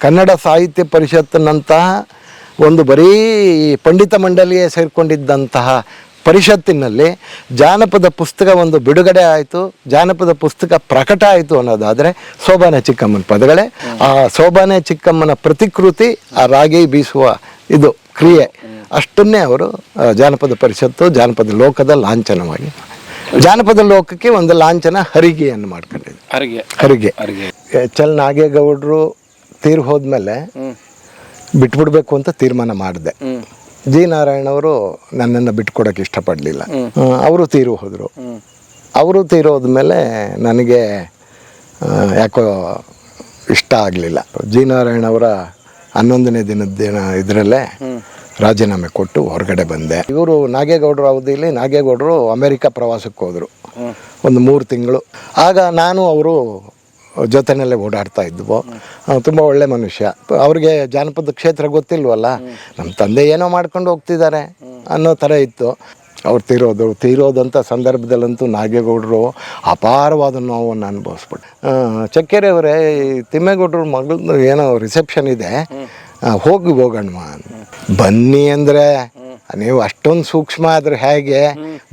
ಕನ್ನಡ ಸಾಹಿತ್ಯ ಪರಿಷತ್ತಿನಂತಹ ಒಂದು ಬರೀ ಪಂಡಿತ ಮಂಡಳಿಯೇ ಸೇರಿಕೊಂಡಿದ್ದಂತಹ ಪರಿಷತ್ತಿನಲ್ಲಿ ಜಾನಪದ ಪುಸ್ತಕ ಒಂದು ಬಿಡುಗಡೆ ಆಯಿತು ಜಾನಪದ ಪುಸ್ತಕ ಪ್ರಕಟ ಆಯಿತು ಅನ್ನೋದಾದರೆ ಸೋಬಾನೆ ಚಿಕ್ಕಮ್ಮನ ಪದಗಳೇ. ಆ ಸೋಬಾನೆ ಚಿಕ್ಕಮ್ಮನ ಪ್ರತಿಕೃತಿ ಆ ರಾಗಿ ಬೀಸುವ ಇದು ಕ್ರಿಯೆ. ಅಷ್ಟನ್ನೇ ಅವರು ಜಾನಪದ ಪರಿಷತ್ತು ಜಾನಪದ ಲೋಕದ ಲಾಂಛನವಾಗಿ ಜಾನಪದ ಲೋಕಕ್ಕೆ ಒಂದು ಲಾಂಛನ ಹರಿಗೆಯನ್ನು ಮಾಡ್ಕೊಂಡಿದೆ ಹರಿಗೆ. ಹರಿಗೆ. ಎಚ್ ಎಲ್ ನಾಗೇಗೌಡರು ತೀರ್ ಹೋದ್ಮೇಲೆ ಬಿಟ್ಬಿಡ್ಬೇಕು ಅಂತ ತೀರ್ಮಾನ ಮಾಡಿದೆ. ಜಿ ನಾರಾಯಣ ಅವರು ನನ್ನನ್ನು ಬಿಟ್ಕೊಡಕ್ಕೆ ಇಷ್ಟಪಡಲಿಲ್ಲ. ಅವರು ತೀರು ಹೋದರು. ಅವರು ತೀರೋದ್ಮೇಲೆ ನನಗೆ ಯಾಕೋ ಇಷ್ಟ ಆಗಲಿಲ್ಲ. ಜಿ ನಾರಾಯಣವರ ಹನ್ನೊಂದನೇ ದಿನದ ದಿನ ಇದರಲ್ಲೇ ರಾಜೀನಾಮೆ ಕೊಟ್ಟು ಹೊರಗಡೆ ಬಂದೆ. ಇವರು ನಾಗೇಗೌಡರು ಅವಧಿಯಲ್ಲಿ ನಾಗೇಗೌಡರು ಅಮೆರಿಕ ಪ್ರವಾಸಕ್ಕೆ ಹೋದರು. ಒಂದು ಮೂರು ತಿಂಗಳು. ಆಗ ನಾನು ಅವರು ಜೊತೆನಲ್ಲೇ ಓಡಾಡ್ತಾ ಇದ್ವು. ತುಂಬ ಒಳ್ಳೆ ಮನುಷ್ಯ. ಅವ್ರಿಗೆ ಜಾನಪದ ಕ್ಷೇತ್ರ ಗೊತ್ತಿಲ್ವಲ್ಲ? ನಮ್ಮ ತಂದೆ ಏನೋ ಮಾಡ್ಕೊಂಡು ಹೋಗ್ತಿದ್ದಾರೆ ಅನ್ನೋ ಥರ ಇತ್ತು. ಅವ್ರು ತೀರೋದು ತೀರೋದಂಥ ಸಂದರ್ಭದಲ್ಲಂತೂ ನಾಗೇಗೌಡರು ಅಪಾರವಾದ ನೋವನ್ನು ಅನುಭವಿಸ್ಬಿಟ್ಟು ಚಕ್ಕೆರೆ ಅವರೇ ಈ ತಿಮ್ಮೇಗೌಡರ ಮಗಳದ್ದು ಏನೋ ರಿಸೆಪ್ಷನ್ ಇದೆ. ಹೋಗಿ ಹೋಗಣ್ಮ ಬನ್ನಿ ಅಂದರೆ, ನೀವು ಅಷ್ಟೊಂದು ಸೂಕ್ಷ್ಮ ಆದರೆ ಹೇಗೆ?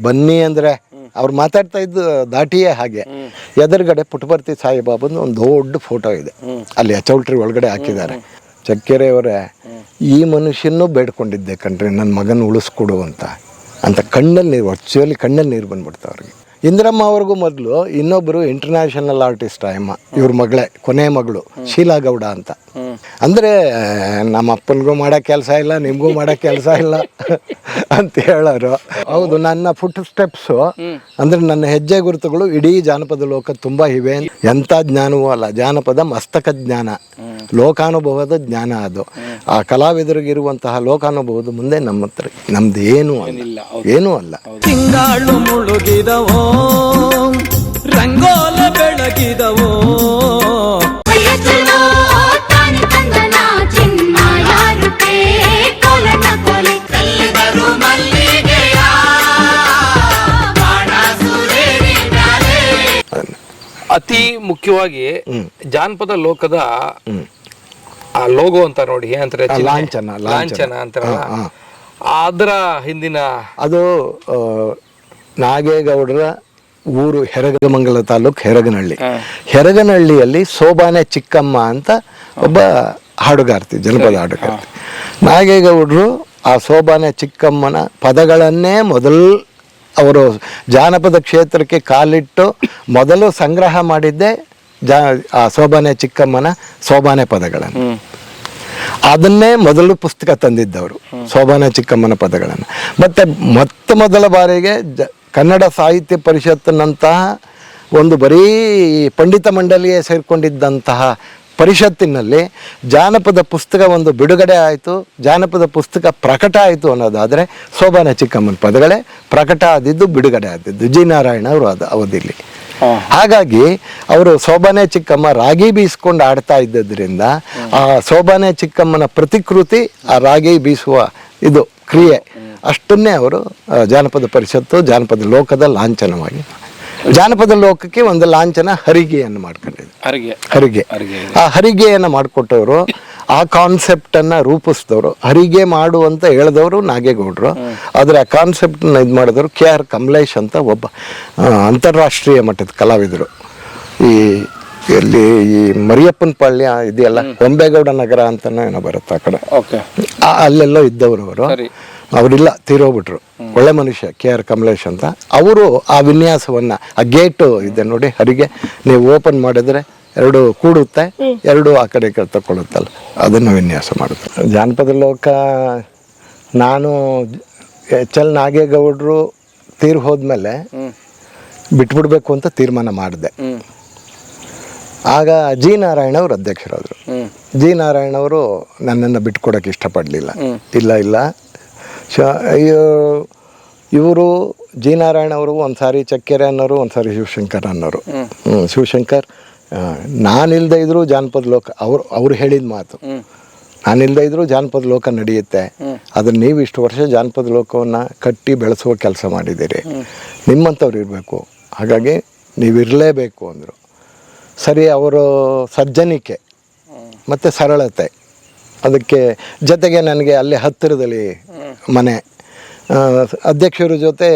ಬನ್ನಿ ಅಂದರೆ ಅವ್ರು ಮಾತಾಡ್ತಾ ಇದ್ದು ದಾಟಿಯೇ ಹಾಗೆ. ಎದುರುಗಡೆ ಪುಟ್ಟಪರ್ತಿ ಸಾಯಿಬಾಬಂದು ಒಂದು ದೊಡ್ಡ ಫೋಟೋ ಇದೆ. ಅಲ್ಲಿ ಚೌಲ್ಟ್ರಿ ಒಳಗಡೆ ಹಾಕಿದ್ದಾರೆ. ಚಕ್ಕೆರೆಯವರೇ ಈ ಮನುಷ್ಯನೂ ಬೇಡ್ಕೊಂಡಿದ್ದೆ ಕಣ್ರಿ ನನ್ನ ಮಗನ ಉಳಿಸ್ಕೊಡು ಅಂತ. ಅಂತ ಕಣ್ಣಲ್ಲಿ ನೀರು ವರ್ಚುವಲಿ ಕಣ್ಣಲ್ಲಿ ನೀರು ಬಂದ್ಬಿಡ್ತಾವೆ ಅವ್ರಿಗೆ. ಇಂದಿರಮ್ಮ ಅವ್ರಿಗೂ ಮೊದಲು ಇನ್ನೊಬ್ಬರು ಇಂಟರ್ನ್ಯಾಷನಲ್ ಆರ್ಟಿಸ್ಟ್ ಅಮ್ಮ ಇವ್ರ ಮಗಳೇ ಕೊನೆ ಮಗಳು ಶೀಲಾ ಗೌಡ ಅಂತ. ಅಂದರೆ ನಮ್ಮ ಅಪ್ಪನಿಗೂ ಮಾಡೋ ಕೆಲಸ ಇಲ್ಲ ನಿಮಗೂ ಮಾಡೋ ಕೆಲಸ ಇಲ್ಲ ಅಂತ ಹೇಳೋರು. ಹೌದು ನನ್ನ ಫುಟ್ ಸ್ಟೆಪ್ಸು ಅಂದರೆ ನನ್ನ ಹೆಜ್ಜೆ ಗುರುತುಗಳು ಇಡೀ ಜಾನಪದ ಲೋಕ ತುಂಬ ಇವೆ ಎಂಥ ಜ್ಞಾನವೂ ಅಲ್ಲ ಜಾನಪದ ಮಸ್ತಕ ಜ್ಞಾನ. ಲೋಕಾನುಭವದ ಜ್ಞಾನ ಅದು. ಆ ಕಲಾವಿದರಿಗಿರುವಂತಹ ಲೋಕಾನುಭವದ ಮುಂದೆ ನಮ್ಮ ಹತ್ರ ನಮ್ದು ಏನೂ ಅಲ್ಲ. ಏನೂ ಅಲ್ಲ ರಂಗೋಲ ಬೆಳಗಿದವೋ? ಅತಿ ಮುಖ್ಯವಾಗಿ ಜಾನಪದ ಲೋಕದ ಆ ಲೋಗೋ ಅಂತ ನೋಡಿ ಏನಂತಾರೆ? ಲಾಂಛನ, ಲಾಂಛನ. ಅಂತ ಅಂತಾರಲ್ಲ. ಅದರ ಹಿಂದಿನ ಅದು ನಾಗೇಗೌಡರ ಊರು ಹೆರಗಮಂಗಲ ತಾಲೂಕು ಹೆರಗನಹಳ್ಳಿ. ಹೆರಗನಹಳ್ಳಿಯಲ್ಲಿ ಸೋಬಾನೆ ಚಿಕ್ಕಮ್ಮ ಅಂತ ಒಬ್ಬ ಹಾಡುಗಾರ್ತಿ ಜನಪದ ಹಾಡುಗಾರ್ತಿ. ನಾಗೇಗೌಡರು ಆ ಸೋಬಾನೆ ಚಿಕ್ಕಮ್ಮನ ಪದಗಳನ್ನೇ ಮೊದಲು ಅವರು ಜಾನಪದ ಕ್ಷೇತ್ರಕ್ಕೆ ಕಾಲಿಟ್ಟು ಮೊದಲು ಸಂಗ್ರಹ ಮಾಡಿದ್ದೆ ಜಾ ಆ ಸೋಬಾನೆ ಚಿಕ್ಕಮ್ಮನ ಸೋಬಾನೆ ಪದಗಳನ್ನು. ಅದನ್ನೇ ಮೊದಲು ಪುಸ್ತಕ ತಂದಿದ್ದವರು ಸೋಬಾನೆ ಚಿಕ್ಕಮ್ಮನ ಪದಗಳನ್ನು. ಮತ್ತೆ ಮೊತ್ತ ಮೊದಲ ಬಾರಿಗೆ ಜ ಕನ್ನಡ ಸಾಹಿತ್ಯ ಪರಿಷತ್ತಿನಂತಹ ಒಂದು ಬರೀ ಪಂಡಿತ ಮಂಡಳಿಯೇ ಸೇರಿಕೊಂಡಿದ್ದಂತಹ ಪರಿಷತ್ತಿನಲ್ಲಿ ಜಾನಪದ ಪುಸ್ತಕ ಒಂದು ಬಿಡುಗಡೆ ಆಯಿತು ಜಾನಪದ ಪುಸ್ತಕ ಪ್ರಕಟ ಆಯಿತು ಅನ್ನೋದಾದರೆ ಶೋಭಾನ ಚಿಕ್ಕಮ್ಮನ ಪದಗಳೇ ಪ್ರಕಟ ಆದಿದ್ದು ಬಿಡುಗಡೆ ಆದಿದ್ದು. ಜಿ ನಾರಾಯಣ ಅವರು ಅದು ಅವಧಿಲಿ. ಹಾಗಾಗಿ ಅವರು ಶೋಭಾನೆ ಚಿಕ್ಕಮ್ಮ ರಾಗಿ ಬೀಸ್ಕೊಂಡು ಆಡ್ತಾ ಇದ್ದದ್ರಿಂದ ಆ ಶೋಭಾನೆ ಚಿಕ್ಕಮ್ಮನ ಪ್ರತಿಕೃತಿ ಆ ರಾಗಿ ಬೀಸುವ ಇದು ಕ್ರಿಯೆ. ಅಷ್ಟನ್ನೇ ಅವರು ಜಾನಪದ ಪರಿಷತ್ತು ಜಾನಪದ ಲೋಕದ ಲಾಂಛನವಾಗಿ ಜಾನಪದ ಲೋಕಕ್ಕೆ ಒಂದು ಲಾಂಛನ ಹರಿಗೆಯನ್ನು ಮಾಡ್ಕೊಂಡಿದೆ ಹರಿಗೆ. ಹರಿಗೆ. ಆ ಹರಿಗೆಯನ್ನು ಮಾಡಿಕೊಟ್ಟವರು ಆ ಕಾನ್ಸೆಪ್ಟನ್ನು ರೂಪಿಸಿದವರು ಹರಿಗೆ ಮಾಡು ಅಂತ ಹೇಳಿದವರು ನಾಗೇಗೌಡರು. ಆದರೆ ಆ ಕಾನ್ಸೆಪ್ಟನ್ನ ಇದು ಮಾಡಿದವರು ಕೆ ಆರ್ ಕಮಲೇಶ್ ಅಂತ ಒಬ್ಬ ಅಂತಾರಾಷ್ಟ್ರೀಯ ಮಟ್ಟದ ಕಲಾವಿದರು. ಈ ಇಲ್ಲಿ ಈ ಮರಿಯಪ್ಪನ ಪಾಳ್ಯ ಇದೆಯಲ್ಲ ಕೊಂಬೇಗೌಡ ನಗರ ಅಂತನೋ ಏನೋ ಬರುತ್ತೆ ಆ ಕಡೆ. ಅಲ್ಲೆಲ್ಲೋ ಇದ್ದವರು ಅವರು ಅವರಿಲ್ಲ ತೀರೋಗ್ಬಿಟ್ರು ಒಳ್ಳೆ ಮನುಷ್ಯ ಕೆ ಆರ್ ಕಮಲೇಶ್ ಅಂತ. ಅವರು ಆ ವಿನ್ಯಾಸವನ್ನ ಆ ಗೇಟು ಇದೆ ನೋಡಿ ಹರಿಗೆ ನೀವು ಓಪನ್ ಮಾಡಿದ್ರೆ ಎರಡು ಕೂಡುತ್ತೆ ಎರಡು ಆ ಕಡೆ ಕಡೆ ತಗೊಳುತ್ತಲ್ಲ ಅದನ್ನು ವಿನ್ಯಾಸ ಮಾಡುತ್ತೆ. ಜಾನಪದ ಲೋಕ ನಾನು ಎಚ್ ಎಲ್ ನಾಗೇಗೌಡರು ತೀರ್ ಹೋದ್ಮೇಲೆ ಬಿಟ್ಬಿಡ್ಬೇಕು ಅಂತ ತೀರ್ಮಾನ ಮಾಡಿದೆ. ಆಗ ಜಿ ನಾರಾಯಣ ಅವರು ಅಧ್ಯಕ್ಷರಾದರು. ಜಿ ನಾರಾಯಣ ಅವರು ನನ್ನನ್ನು ಬಿಟ್ಕೊಡೋಕೆ ಇಷ್ಟಪಡಲಿಲ್ಲ. ಇಲ್ಲ ಇಲ್ಲ. ಶ ಇವರು ಜಿ ನಾರಾಯಣ ಅವರು ಒಂದು ಸಾರಿ ಚಕ್ಕೆರೆ ಅನ್ನೋರು ಒಂದು ಸಾರಿ ಶಿವಶಂಕರ್ ಅನ್ನೋರು. ಹ್ಞೂ ಶಿವಶಂಕರ್ ನಾನಿಲ್ಲದೆ ನಾನಿಲ್ದೇ ಇದ್ರೂ ಜಾನಪದ ಲೋಕ ಅವ್ರು ಅವ್ರು ಹೇಳಿದ ಮಾತು. ನಾನಿಲ್ಲದೆ ಇದ್ರು ಜಾನಪದ ಲೋಕ ನಡೆಯುತ್ತೆ. ಅದನ್ನ ನೀವು ಇಷ್ಟು ವರ್ಷ ಜಾನಪದ ಲೋಕವನ್ನು ಕಟ್ಟಿ ಬೆಳೆಸುವ ಕೆಲಸ ಮಾಡಿದ್ದೀರಿ. ನಿಮ್ಮಂಥವ್ರು ಇರಬೇಕು. ಹಾಗಾಗಿ ನೀವು ಇರಲೇಬೇಕು ಅಂದರು. ಸರಿ ಅವರು ಸಜ್ಜನಿಕೆ ಮತ್ತು ಸರಳತೆ. ಅದಕ್ಕೆ ಜೊತೆಗೆ ನನಗೆ ಅಲ್ಲಿ ಹತ್ತಿರದಲ್ಲಿ ಮನೆ. ಅಧ್ಯಕ್ಷರ ಜೊತೆ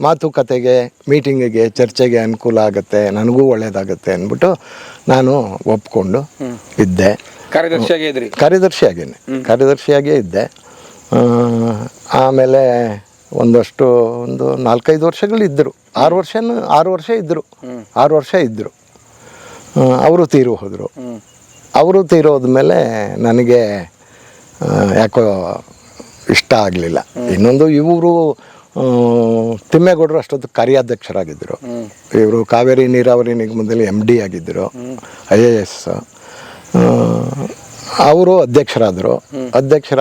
ಮಾತುಕತೆಗೆ ಮೀಟಿಂಗಿಗೆ ಚರ್ಚೆಗೆ ಅನುಕೂಲ ಆಗುತ್ತೆ ನನಗೂ ಒಳ್ಳೇದಾಗುತ್ತೆ ಅಂದ್ಬಿಟ್ಟು ನಾನು ಒಪ್ಕೊಂಡು ಇದ್ದೆ. ಕಾರ್ಯದರ್ಶಿಯಾಗಿದ್ರಿ ಕಾರ್ಯದರ್ಶಿಯಾಗೇನೆ. ಕಾರ್ಯದರ್ಶಿಯಾಗೇ ಇದ್ದೆ. ಆಮೇಲೆ ಒಂದಷ್ಟು ಒಂದು ನಾಲ್ಕೈದು ವರ್ಷಗಳು ಇದ್ದರು. ಆರು ವರ್ಷನೂ ಆರು ವರ್ಷ ಇದ್ದರು. ಆರು ವರ್ಷ ಇದ್ದರು. ಅವರು ತೀರು ಹೋದರು. ಅವರು ತೀರೋದ್ಮೇಲೆ ನನಗೆ ಯಾಕೋ ಇಷ್ಟ ಆಗಲಿಲ್ಲ. ಇನ್ನೊಂದು ಇವರು ತಿಮ್ಮೇಗೌಡರು ಅಷ್ಟೊತ್ತು ಕಾರ್ಯಾಧ್ಯಕ್ಷರಾಗಿದ್ದರು. ಇವರು ಕಾವೇರಿ ನೀರಾವರಿ ನಿಗಮದಲ್ಲಿ ಎಂ ಡಿ ಆಗಿದ್ದರು ಐ ಎ ಎಸ್ ಅವರು ಅಧ್ಯಕ್ಷರಾದರು. ಅಧ್ಯಕ್ಷರ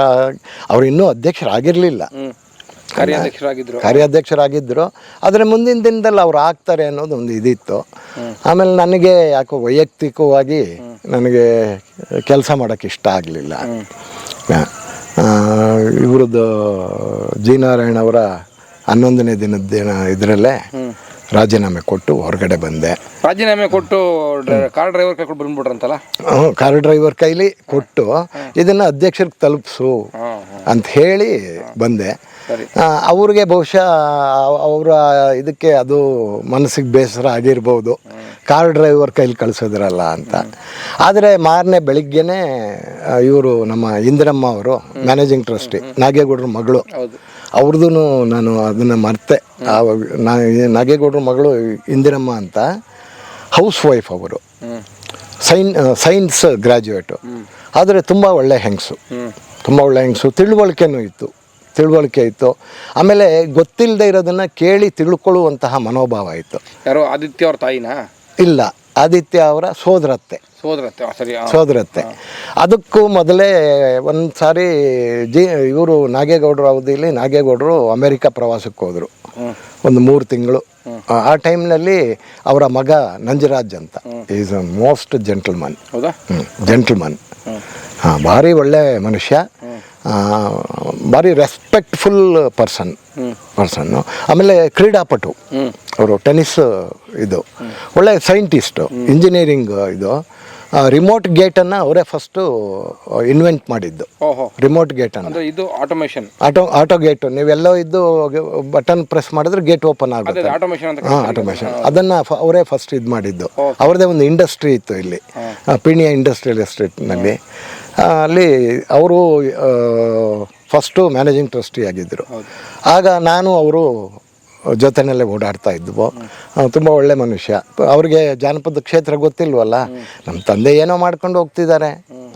ಅವರು ಇನ್ನೂ ಅಧ್ಯಕ್ಷರಾಗಿರಲಿಲ್ಲ. ಕಾರ್ಯಾಧ್ಯಕ್ಷರಾಗಿದ್ರು. ಕಾರ್ಯಾಧ್ಯಕ್ಷರಾಗಿದ್ದರು ಆದರೆ ಮುಂದಿನ ದಿನದಲ್ಲಿ ಅವ್ರು ಆಗ್ತಾರೆ ಅನ್ನೋದು ಒಂದು ಇದಿತ್ತು. ಆಮೇಲೆ ನನಗೆ ಯಾಕೋ ವೈಯಕ್ತಿಕವಾಗಿ ನನಗೆ ಕೆಲಸ ಮಾಡೋಕ್ಕೆ ಇಷ್ಟ ಆಗಲಿಲ್ಲ. ಇವ್ರದ್ದು ಜಿ ನಾರಾಯಣ್ ಅವರ ಹನ್ನೊಂದನೇ ದಿನದ ದಿನ ಇದರಲ್ಲೇ ರಾಜೀನಾಮೆ ಕೊಟ್ಟು ಹೊರಗಡೆ ಬಂದೆ. ರಾಜೀನಾಮೆ ಕೊಟ್ಟು ಕಾರ್ ಡ್ರೈವರ್ ಕರ್ಕೊಂಡು ಬಂದ್ಬಿಟ್ರಂತಲ್ಲ? ಹ್ಞೂ ಕಾರ್ ಡ್ರೈವರ್ ಕೈಲಿ ಕೊಟ್ಟು ಇದನ್ನು ಅಧ್ಯಕ್ಷರಿಗೆ ತಲುಪಿಸು ಅಂತ ಹೇಳಿ ಬಂದೆ. ಅವ್ರಿಗೆ ಬಹುಶಃ ಅವರ ಇದಕ್ಕೆ ಅದು ಮನಸ್ಸಿಗೆ ಬೇಸರ ಆಗಿರ್ಬೋದು. ಕಾರ್ ಡ್ರೈವರ್ ಕೈಲಿ ಕಳಿಸೋದ್ರಲ್ಲ ಅಂತ. ಆದರೆ ಮಾರನೇ ಬೆಳಿಗ್ಗೆನೆ ಇವರು ನಮ್ಮ ಇಂದಿರಮ್ಮ ಅವರು ಮ್ಯಾನೇಜಿಂಗ್ ಟ್ರಸ್ಟಿ ನಾಗೇಗೌಡರ ಮಗಳು. ಅವ್ರದ್ದು ನಾನು ಅದನ್ನು ಮರ್ತೆ. ನಾಗೇಗೌಡರ ಮಗಳು ಇಂದಿರಮ್ಮ ಅಂತ. ಹೌಸ್ ವೈಫ್ ಅವರು. ಸೈನ್ ಸೈನ್ಸ್ ಗ್ರ್ಯಾಜುಯೇಟು ಆದರೆ ತುಂಬ ಒಳ್ಳೆ ಹೆಂಗಸು. ತುಂಬ ಒಳ್ಳೆ ಹೆಂಗಸು. ತಿಳುವಳಿಕೆನೂ ಇತ್ತು. ತಿಳುವಳಿಕೆ ಇತ್ತು. ಆಮೇಲೆ ಗೊತ್ತಿಲ್ಲದೆ ಇರೋದನ್ನು ಕೇಳಿ ತಿಳ್ಕೊಳ್ಳುವಂತಹ ಮನೋಭಾವ ಇತ್ತು. ಯಾರೋ ಆದಿತ್ಯ ಅವ್ರ ತಾಯಿನಾ? ಇಲ್ಲ ಆದಿತ್ಯ ಅವರ ಸೋದರತ್ತೆ. ಸೋದರತ್ತೆ ಸರಿ ಸೋದರತ್ತೆ. ಅದಕ್ಕೂ ಮೊದಲೇ ಒಂದು ಸಾರಿ ಜಿ ಇವರು ನಾಗೇಗೌಡರು ಅವಧಿಯಲ್ಲಿ ನಾಗೇಗೌಡರು ಅಮೆರಿಕ ಪ್ರವಾಸಕ್ಕೆ ಹೋದರು. ಒಂದು ಮೂರು ತಿಂಗಳು. ಆ ಟೈಮ್ನಲ್ಲಿ ಅವರ ಮಗ ನಂಜರಾಜ್ ಅಂತ. ಈಸ್ ಅ ಮೋಸ್ಟ್ ಜೆಂಟಲ್ಮನ್ ಹೌದಾ? ಜೆಂಟಲ್ಮನ್ ಹಾಂ ಭಾರಿ ಒಳ್ಳೆ ಮನುಷ್ಯ. ಭಾರಿ ರೆಸ್ಪೆಕ್ಟ್ಫುಲ್ ಪರ್ಸನ್ ಪರ್ಸನ್ನು ಆಮೇಲೆ ಕ್ರೀಡಾಪಟು. ಅವರು ಟೆನ್ನಿಸ್ ಇದು. ಒಳ್ಳೆ ಸೈಂಟಿಸ್ಟು ಇಂಜಿನಿಯರಿಂಗ್ ಇದು. ರಿಮೋಟ್ ಗೇಟನ್ನು ಅವರೇ ಫಸ್ಟು ಇನ್ವೆಂಟ್ ಮಾಡಿದ್ದು. ರಿಮೋಟ್ ಗೇಟನ್ನು ಇದು ಆಟೋಮೇಷನ್ ಆಟೋ ಆಟೋ ಗೇಟು ನೀವೆಲ್ಲೋ ಇದ್ದು ಬಟನ್ ಪ್ರೆಸ್ ಮಾಡಿದ್ರೆ ಗೇಟ್ ಓಪನ್ ಆಗುತ್ತೆ. ಹಾಂ ಆಟೋಮೇಷನ್ ಅದನ್ನು ಅವರೇ ಫಸ್ಟ್ ಇದು ಮಾಡಿದ್ದು. ಅವ್ರದ್ದೇ ಒಂದು ಇಂಡಸ್ಟ್ರಿ ಇತ್ತು ಇಲ್ಲಿ. ಪಿಣಿಯ ಇಂಡಸ್ಟ್ರಿಯಲ್ ಎಸ್ಟೇಟ್ನಲ್ಲಿ ಅಲ್ಲಿ ಅವರು ಫಸ್ಟು ಮ್ಯಾನೇಜಿಂಗ್ ಟ್ರಸ್ಟಿ ಆಗಿದ್ದರು. ಆಗ ನಾನು ಅವರು ಜೊತೆಯಲ್ಲೇ ಓಡಾಡ್ತಾ ಇದ್ವು. ತುಂಬ ಒಳ್ಳೆ ಮನುಷ್ಯ. ಅವ್ರಿಗೆ ಜಾನಪದ ಕ್ಷೇತ್ರ ಗೊತ್ತಿಲ್ವಲ್ಲ? ನಮ್ಮ ತಂದೆ ಏನೋ ಮಾಡ್ಕೊಂಡು ಹೋಗ್ತಿದ್ದಾರೆ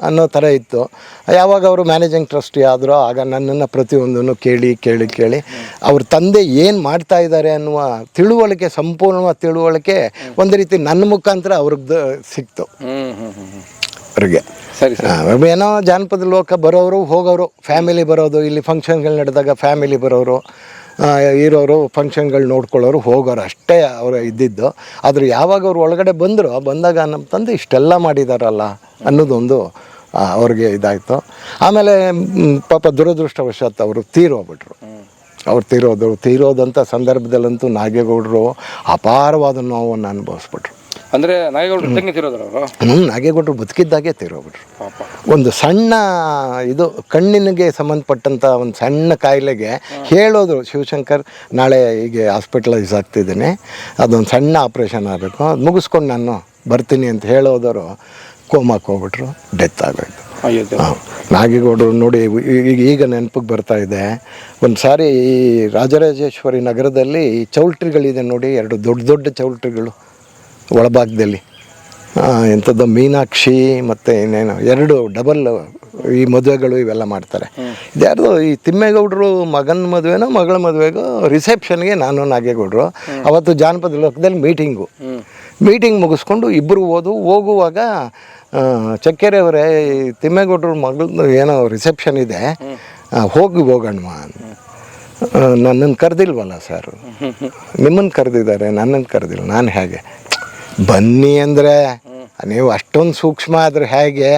ಅನ್ನೋ ಥರ ಇತ್ತು. ಯಾವಾಗ ಅವರು ಮ್ಯಾನೇಜಿಂಗ್ ಟ್ರಸ್ಟಿ ಆದರೂ ಆಗ ನನ್ನನ್ನು ಪ್ರತಿಯೊಂದನ್ನು ಕೇಳಿ ಕೇಳಿ ಕೇಳಿ ಅವ್ರ ತಂದೆ ಏನು ಮಾಡ್ತಾ ಇದ್ದಾರೆ ಅನ್ನುವ ತಿಳುವಳಿಕೆ ಸಂಪೂರ್ಣವಾದ ತಿಳುವಳಿಕೆ ಒಂದು ರೀತಿ ನನ್ನ ಮುಖಾಂತರ ಅವ್ರದ್ದು ಸಿಕ್ತು. ಅವ್ರಿಗೆ ಸರಿ ಸರಿ. ಏನೋ ಜಾನಪದ ಲೋಕ ಬರೋರು ಹೋಗೋರು ಫ್ಯಾಮಿಲಿ ಬರೋದು ಇಲ್ಲಿ ಫಂಕ್ಷನ್ಗಳು ನಡೆದಾಗ ಫ್ಯಾಮಿಲಿ ಬರೋರು ಇರೋರು ಫಂಕ್ಷನ್ಗಳು ನೋಡ್ಕೊಳ್ಳೋರು ಹೋಗೋರು ಅಷ್ಟೇ ಅವರು ಇದ್ದಿದ್ದು. ಆದರೆ ಯಾವಾಗ ಅವ್ರು ಒಳಗಡೆ ಬಂದರು ಬಂದಾಗ ನಮ್ಮ ತಂದೆ ಇಷ್ಟೆಲ್ಲ ಮಾಡಿದಾರಲ್ಲ ಅನ್ನೋದೊಂದು ಅವ್ರಿಗೆ ಇದಾಯಿತು. ಆಮೇಲೆ ಪಾಪ ದುರದೃಷ್ಟವಶಾತ್ ಅವರು ತೀರೋಗ್ಬಿಟ್ರು. ಅವ್ರು ತೀರೋದು ತೀರೋದಂಥ ಸಂದರ್ಭದಲ್ಲಂತೂ ನಾಗೇಗೌಡರು ಅಪಾರವಾದ ನೋವನ್ನು ಅನುಭವಿಸ್ಬಿಟ್ರು. ಅಂದ್ರೆ ನಾಗೇಗೌಡರು ತಿರೋದ್ರ ಅವರು? ಹ್ಞೂ ನಾಗೇಗೌಡರು ಬದುಕಿದ್ದಾಗೆ ತೀರೋಗ್ಬಿಟ್ರು ಒಂದು ಸಣ್ಣ ಇದು ಕಣ್ಣಿನಿಗೆ ಸಂಬಂಧಪಟ್ಟಂಥ ಒಂದು ಸಣ್ಣ ಕಾಯಿಲೆಗೆ ಹೇಳೋದ್ರು ಶಿವಶಂಕರ್ ನಾಳೆ ಹೀಗೆ ಹಾಸ್ಪಿಟಲೈಸ್ ಆಗ್ತಿದ್ದೀನಿ ಅದೊಂದು ಸಣ್ಣ ಆಪ್ರೇಷನ್ ಆಗಬೇಕು ಅದು ಮುಗಿಸ್ಕೊಂಡು ನಾನು ಬರ್ತೀನಿ ಅಂತ ಹೇಳೋದವರು ಕೋಮಾಕ್ಕೆ ಹೋಗ್ಬಿಟ್ರು ಡೆತ್ ಆಗೋಯ್ತು. ಅಯ್ಯೋ ನಾಗೇಗೌಡರು ನೋಡಿ ಈಗ ಈಗ ನೆನಪಿಗೆ ಬರ್ತಾ ಇದೆ ಒಂದು ಸಾರಿ ಈ ರಾಜರಾಜೇಶ್ವರಿ ನಗರದಲ್ಲಿ ಚೌಲ್ಟ್ರಿಗಳಿದೆ ನೋಡಿ ಎರಡು ದೊಡ್ಡ ದೊಡ್ಡ ಚೌಲ್ಟ್ರಿಗಳು. ಒಳಭಾಗದಲ್ಲಿ. ಎಂಥದ್ದು ಮೀನಾಕ್ಷಿ ಮತ್ತು ಇನ್ನೇನು ಎರಡು ಡಬಲ್ ಈ ಮದುವೆಗಳು ಇವೆಲ್ಲ ಮಾಡ್ತಾರೆ. ಇದ್ಯಾರ್ದು ಈ ತಿಮ್ಮೇಗೌಡರು ಮಗನ ಮದುವೆನೋ ಮಗಳ ಮದುವೆಗೋ ರಿಸೆಪ್ಷನ್ಗೆ ನಾನು ನಾಗೇಗೌಡರು. ಅವತ್ತು ಜಾನಪದ ಲೋಕದಲ್ಲಿ ಮೀಟಿಂಗು ಮೀಟಿಂಗ್ ಮುಗಿಸ್ಕೊಂಡು ಇಬ್ಬರು ಓದು ಹೋಗುವಾಗ ಚಕ್ಕೆರೆಯವರೇ ಚಕ್ಕೆರೆ ಈ ತಿಮ್ಮೇಗೌಡರ ಮಗಳದ್ದು ಏನೋ ರಿಸೆಪ್ಷನ್ ಇದೆ. ಹೋಗಿ ಹೋಗೋಣ ನನ್ನನ್ನು ಕರೆದಿಲ್ವಲ್ಲ ಸರ್ ನಿಮ್ಮನ್ನು ಕರೆದಿದ್ದಾರೆ ನನ್ನನ್ನು ಕರೆದಿಲ್ಲ ನಾನು ಹೇಗೆ? ಬನ್ನಿ ಅಂದರೆ ನೀವು ಅಷ್ಟೊಂದು ಸೂಕ್ಷ್ಮ ಆದ್ರೆ ಹೇಗೆ?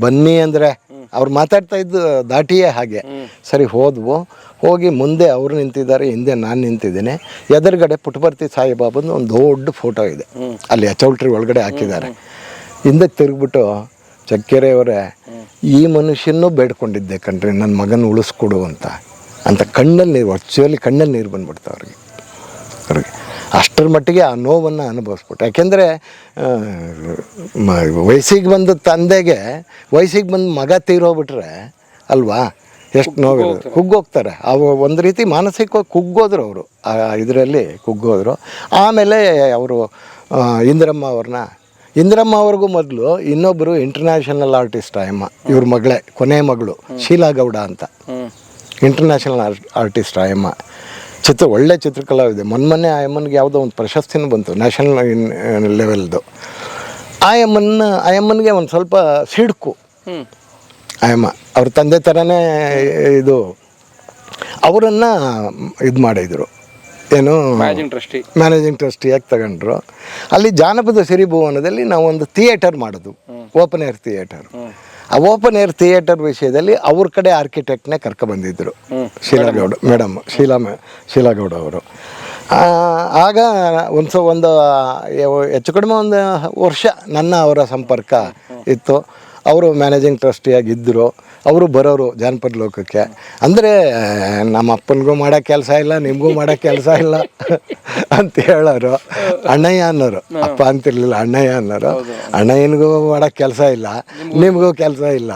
ಬನ್ನಿ ಅಂದರೆ ಅವ್ರು ಮಾತಾಡ್ತಾ ಇದ್ದು ದಾಟಿಯೇ ಹಾಗೆ. ಸರಿ, ಹೋದ್ವು. ಹೋಗಿ ಮುಂದೆ ಅವರು ನಿಂತಿದ್ದಾರೆ, ಹಿಂದೆ ನಾನು ನಿಂತಿದ್ದೀನಿ. ಎದುರುಗಡೆ ಪುಟ್ಟಭರ್ತಿ ಸಾಯಿಬಾಬಂದು ಒಂದು ದೊಡ್ಡ ಫೋಟೋ ಇದೆ. ಅಲ್ಲಿ ಚೌಲ್ಟ್ರಿ ಒಳಗಡೆ ಹಾಕಿದ್ದಾರೆ. ಹಿಂದೆ ತಿರುಗ್ಬಿಟ್ಟು ಚಕ್ಕೆರೆಯವರೇ ಈ ಮನುಷ್ಯನೂ ಬೇಡ್ಕೊಂಡಿದ್ದೆ ಕಣ್ರಿ ನನ್ನ ಮಗನ ಉಳಿಸ್ಕೊಡು ಅಂತ. ಅಂತ ಕಣ್ಣಲ್ಲಿ ನೀರು ವರ್ಚುವಲಿ ಕಣ್ಣಲ್ಲಿ ನೀರು ಬಂದ್ಬಿಡ್ತು ಅವ್ರಿಗೆ. ಅವ್ರಿಗೆ. ಅಷ್ಟರ ಮಟ್ಟಿಗೆ ಆ ನೋವನ್ನು ಅನುಭವಿಸ್ಬಿಟ್ಟು ಯಾಕೆಂದರೆ ವಯಸ್ಸಿಗೆ ಬಂದ ತಂದೆಗೆ ವಯಸ್ಸಿಗೆ ಬಂದು ಮಗ ತೀರೋಗ್ಬಿಟ್ರೆ ಅಲ್ವಾ? ಎಷ್ಟು ನೋವು ಕುಗ್ಗೋಗ್ತಾರೆ. ಅವು ಒಂದು ರೀತಿ ಮಾನಸಿಕವಾಗಿ ಕುಗ್ಗೋದ್ರು ಅವರು. ಆ ಇದರಲ್ಲಿ ಕುಗ್ಗೋದ್ರು. ಆಮೇಲೆ ಅವರು ಇಂದ್ರಮ್ಮ ಅವ್ರನ್ನ ಇಂದ್ರಮ್ಮ ಅವ್ರಿಗೂ ಮೊದಲು ಇನ್ನೊಬ್ಬರು ಇಂಟರ್ನ್ಯಾಷನಲ್ ಆರ್ಟಿಸ್ಟ್ ಅಮ್ಮ. ಇವ್ರ ಮಗಳೇ ಕೊನೆ ಮಗಳು ಶೀಲಾ ಗೌಡ ಅಂತ. ಇಂಟರ್ನ್ಯಾಷನಲ್ ಆರ್ಟಿಸ್ಟ್ ಆಯಮ್ಮ ಚಿತ್ರ ಒಳ್ಳೆ ಚಿತ್ರಕಲಾವಿದೆ. ಮೊನ್ನೆ ಎಮ್ಮನ್ಗೆ ಯಾವುದೋ ಒಂದು ಪ್ರಶಸ್ತಿನೂ ಬಂತು ನ್ಯಾಷನಲ್ ಲೆವೆಲ್ದು. ಆಯಮ್ಮನ ಆಯಮ್ಮನಿಗೆ ಒಂದು ಸ್ವಲ್ಪ ಸಿಡ್ಕು. ಆ ಎಮ್ಮ ಅವ್ರ ತಂದೆ ಥರನೇ ಇದು ಅವರನ್ನು ಇದು ಮಾಡಿದರು. ಏನು? ಮ್ಯಾನೇಜಿಂಗ್ ಟ್ರಸ್ಟಿ ಮ್ಯಾನೇಜಿಂಗ್ ಟ್ರಸ್ಟಿಯಾಗಿ ತಗೊಂಡ್ರು. ಅಲ್ಲಿ ಜಾನಪದ ಸಿರಿಭುವನದಲ್ಲಿ ನಾವು ಒಂದು ಥಿಯೇಟರ್ ಮಾಡೋದು ಓಪನ್ ಏರ್ ಥಿಯೇಟರ್ ಆ ಓಪನ್ ಏರ್ ಥಿಯೇಟರ್ ವಿಷಯದಲ್ಲಿ ಅವ್ರ ಕಡೆ ಆರ್ಕಿಟೆಕ್ಟ್ನೇ ಕರ್ಕೊಬಂದಿದ್ದರು ಶೀಲಾಗೌಡ ಮೇಡಮ್ ಶೀಲಾ ಮೆ- ಶೀಲಾಗೌಡ ಅವರು. ಆಗ ಒಂದು ಸೊ ಒಂದು ಹೆಚ್ಚು ಕಡಿಮೆ ಒಂದು ವರ್ಷ ನನ್ನ ಅವರ ಸಂಪರ್ಕ ಇತ್ತು. ಅವರು ಮ್ಯಾನೇಜಿಂಗ್ ಟ್ರಸ್ಟಿಯಾಗಿ ಇದ್ದರು ಅವರು ಬರೋರು ಜಾನಪದ ಲೋಕಕ್ಕೆ. ಅಂದರೆ ನಮ್ಮ ಅಪ್ಪನಿಗೂ ಮಾಡೋ ಕೆಲಸ ಇಲ್ಲ ನಿಮಗೂ ಮಾಡೋ ಕೆಲಸ ಇಲ್ಲ ಅಂತ ಹೇಳೋರು. ಅಣ್ಣಯ್ಯ ಅನ್ನೋರು. ಅಪ್ಪ ಅಂತಿರ್ಲಿಲ್ಲ ಅಣ್ಣಯ್ಯ ಅನ್ನೋರು. ಅಣ್ಣಯ್ಯನಿಗೂ ಮಾಡೋ ಕೆಲಸ ಇಲ್ಲ ನಿಮಗೂ ಕೆಲಸ ಇಲ್ಲ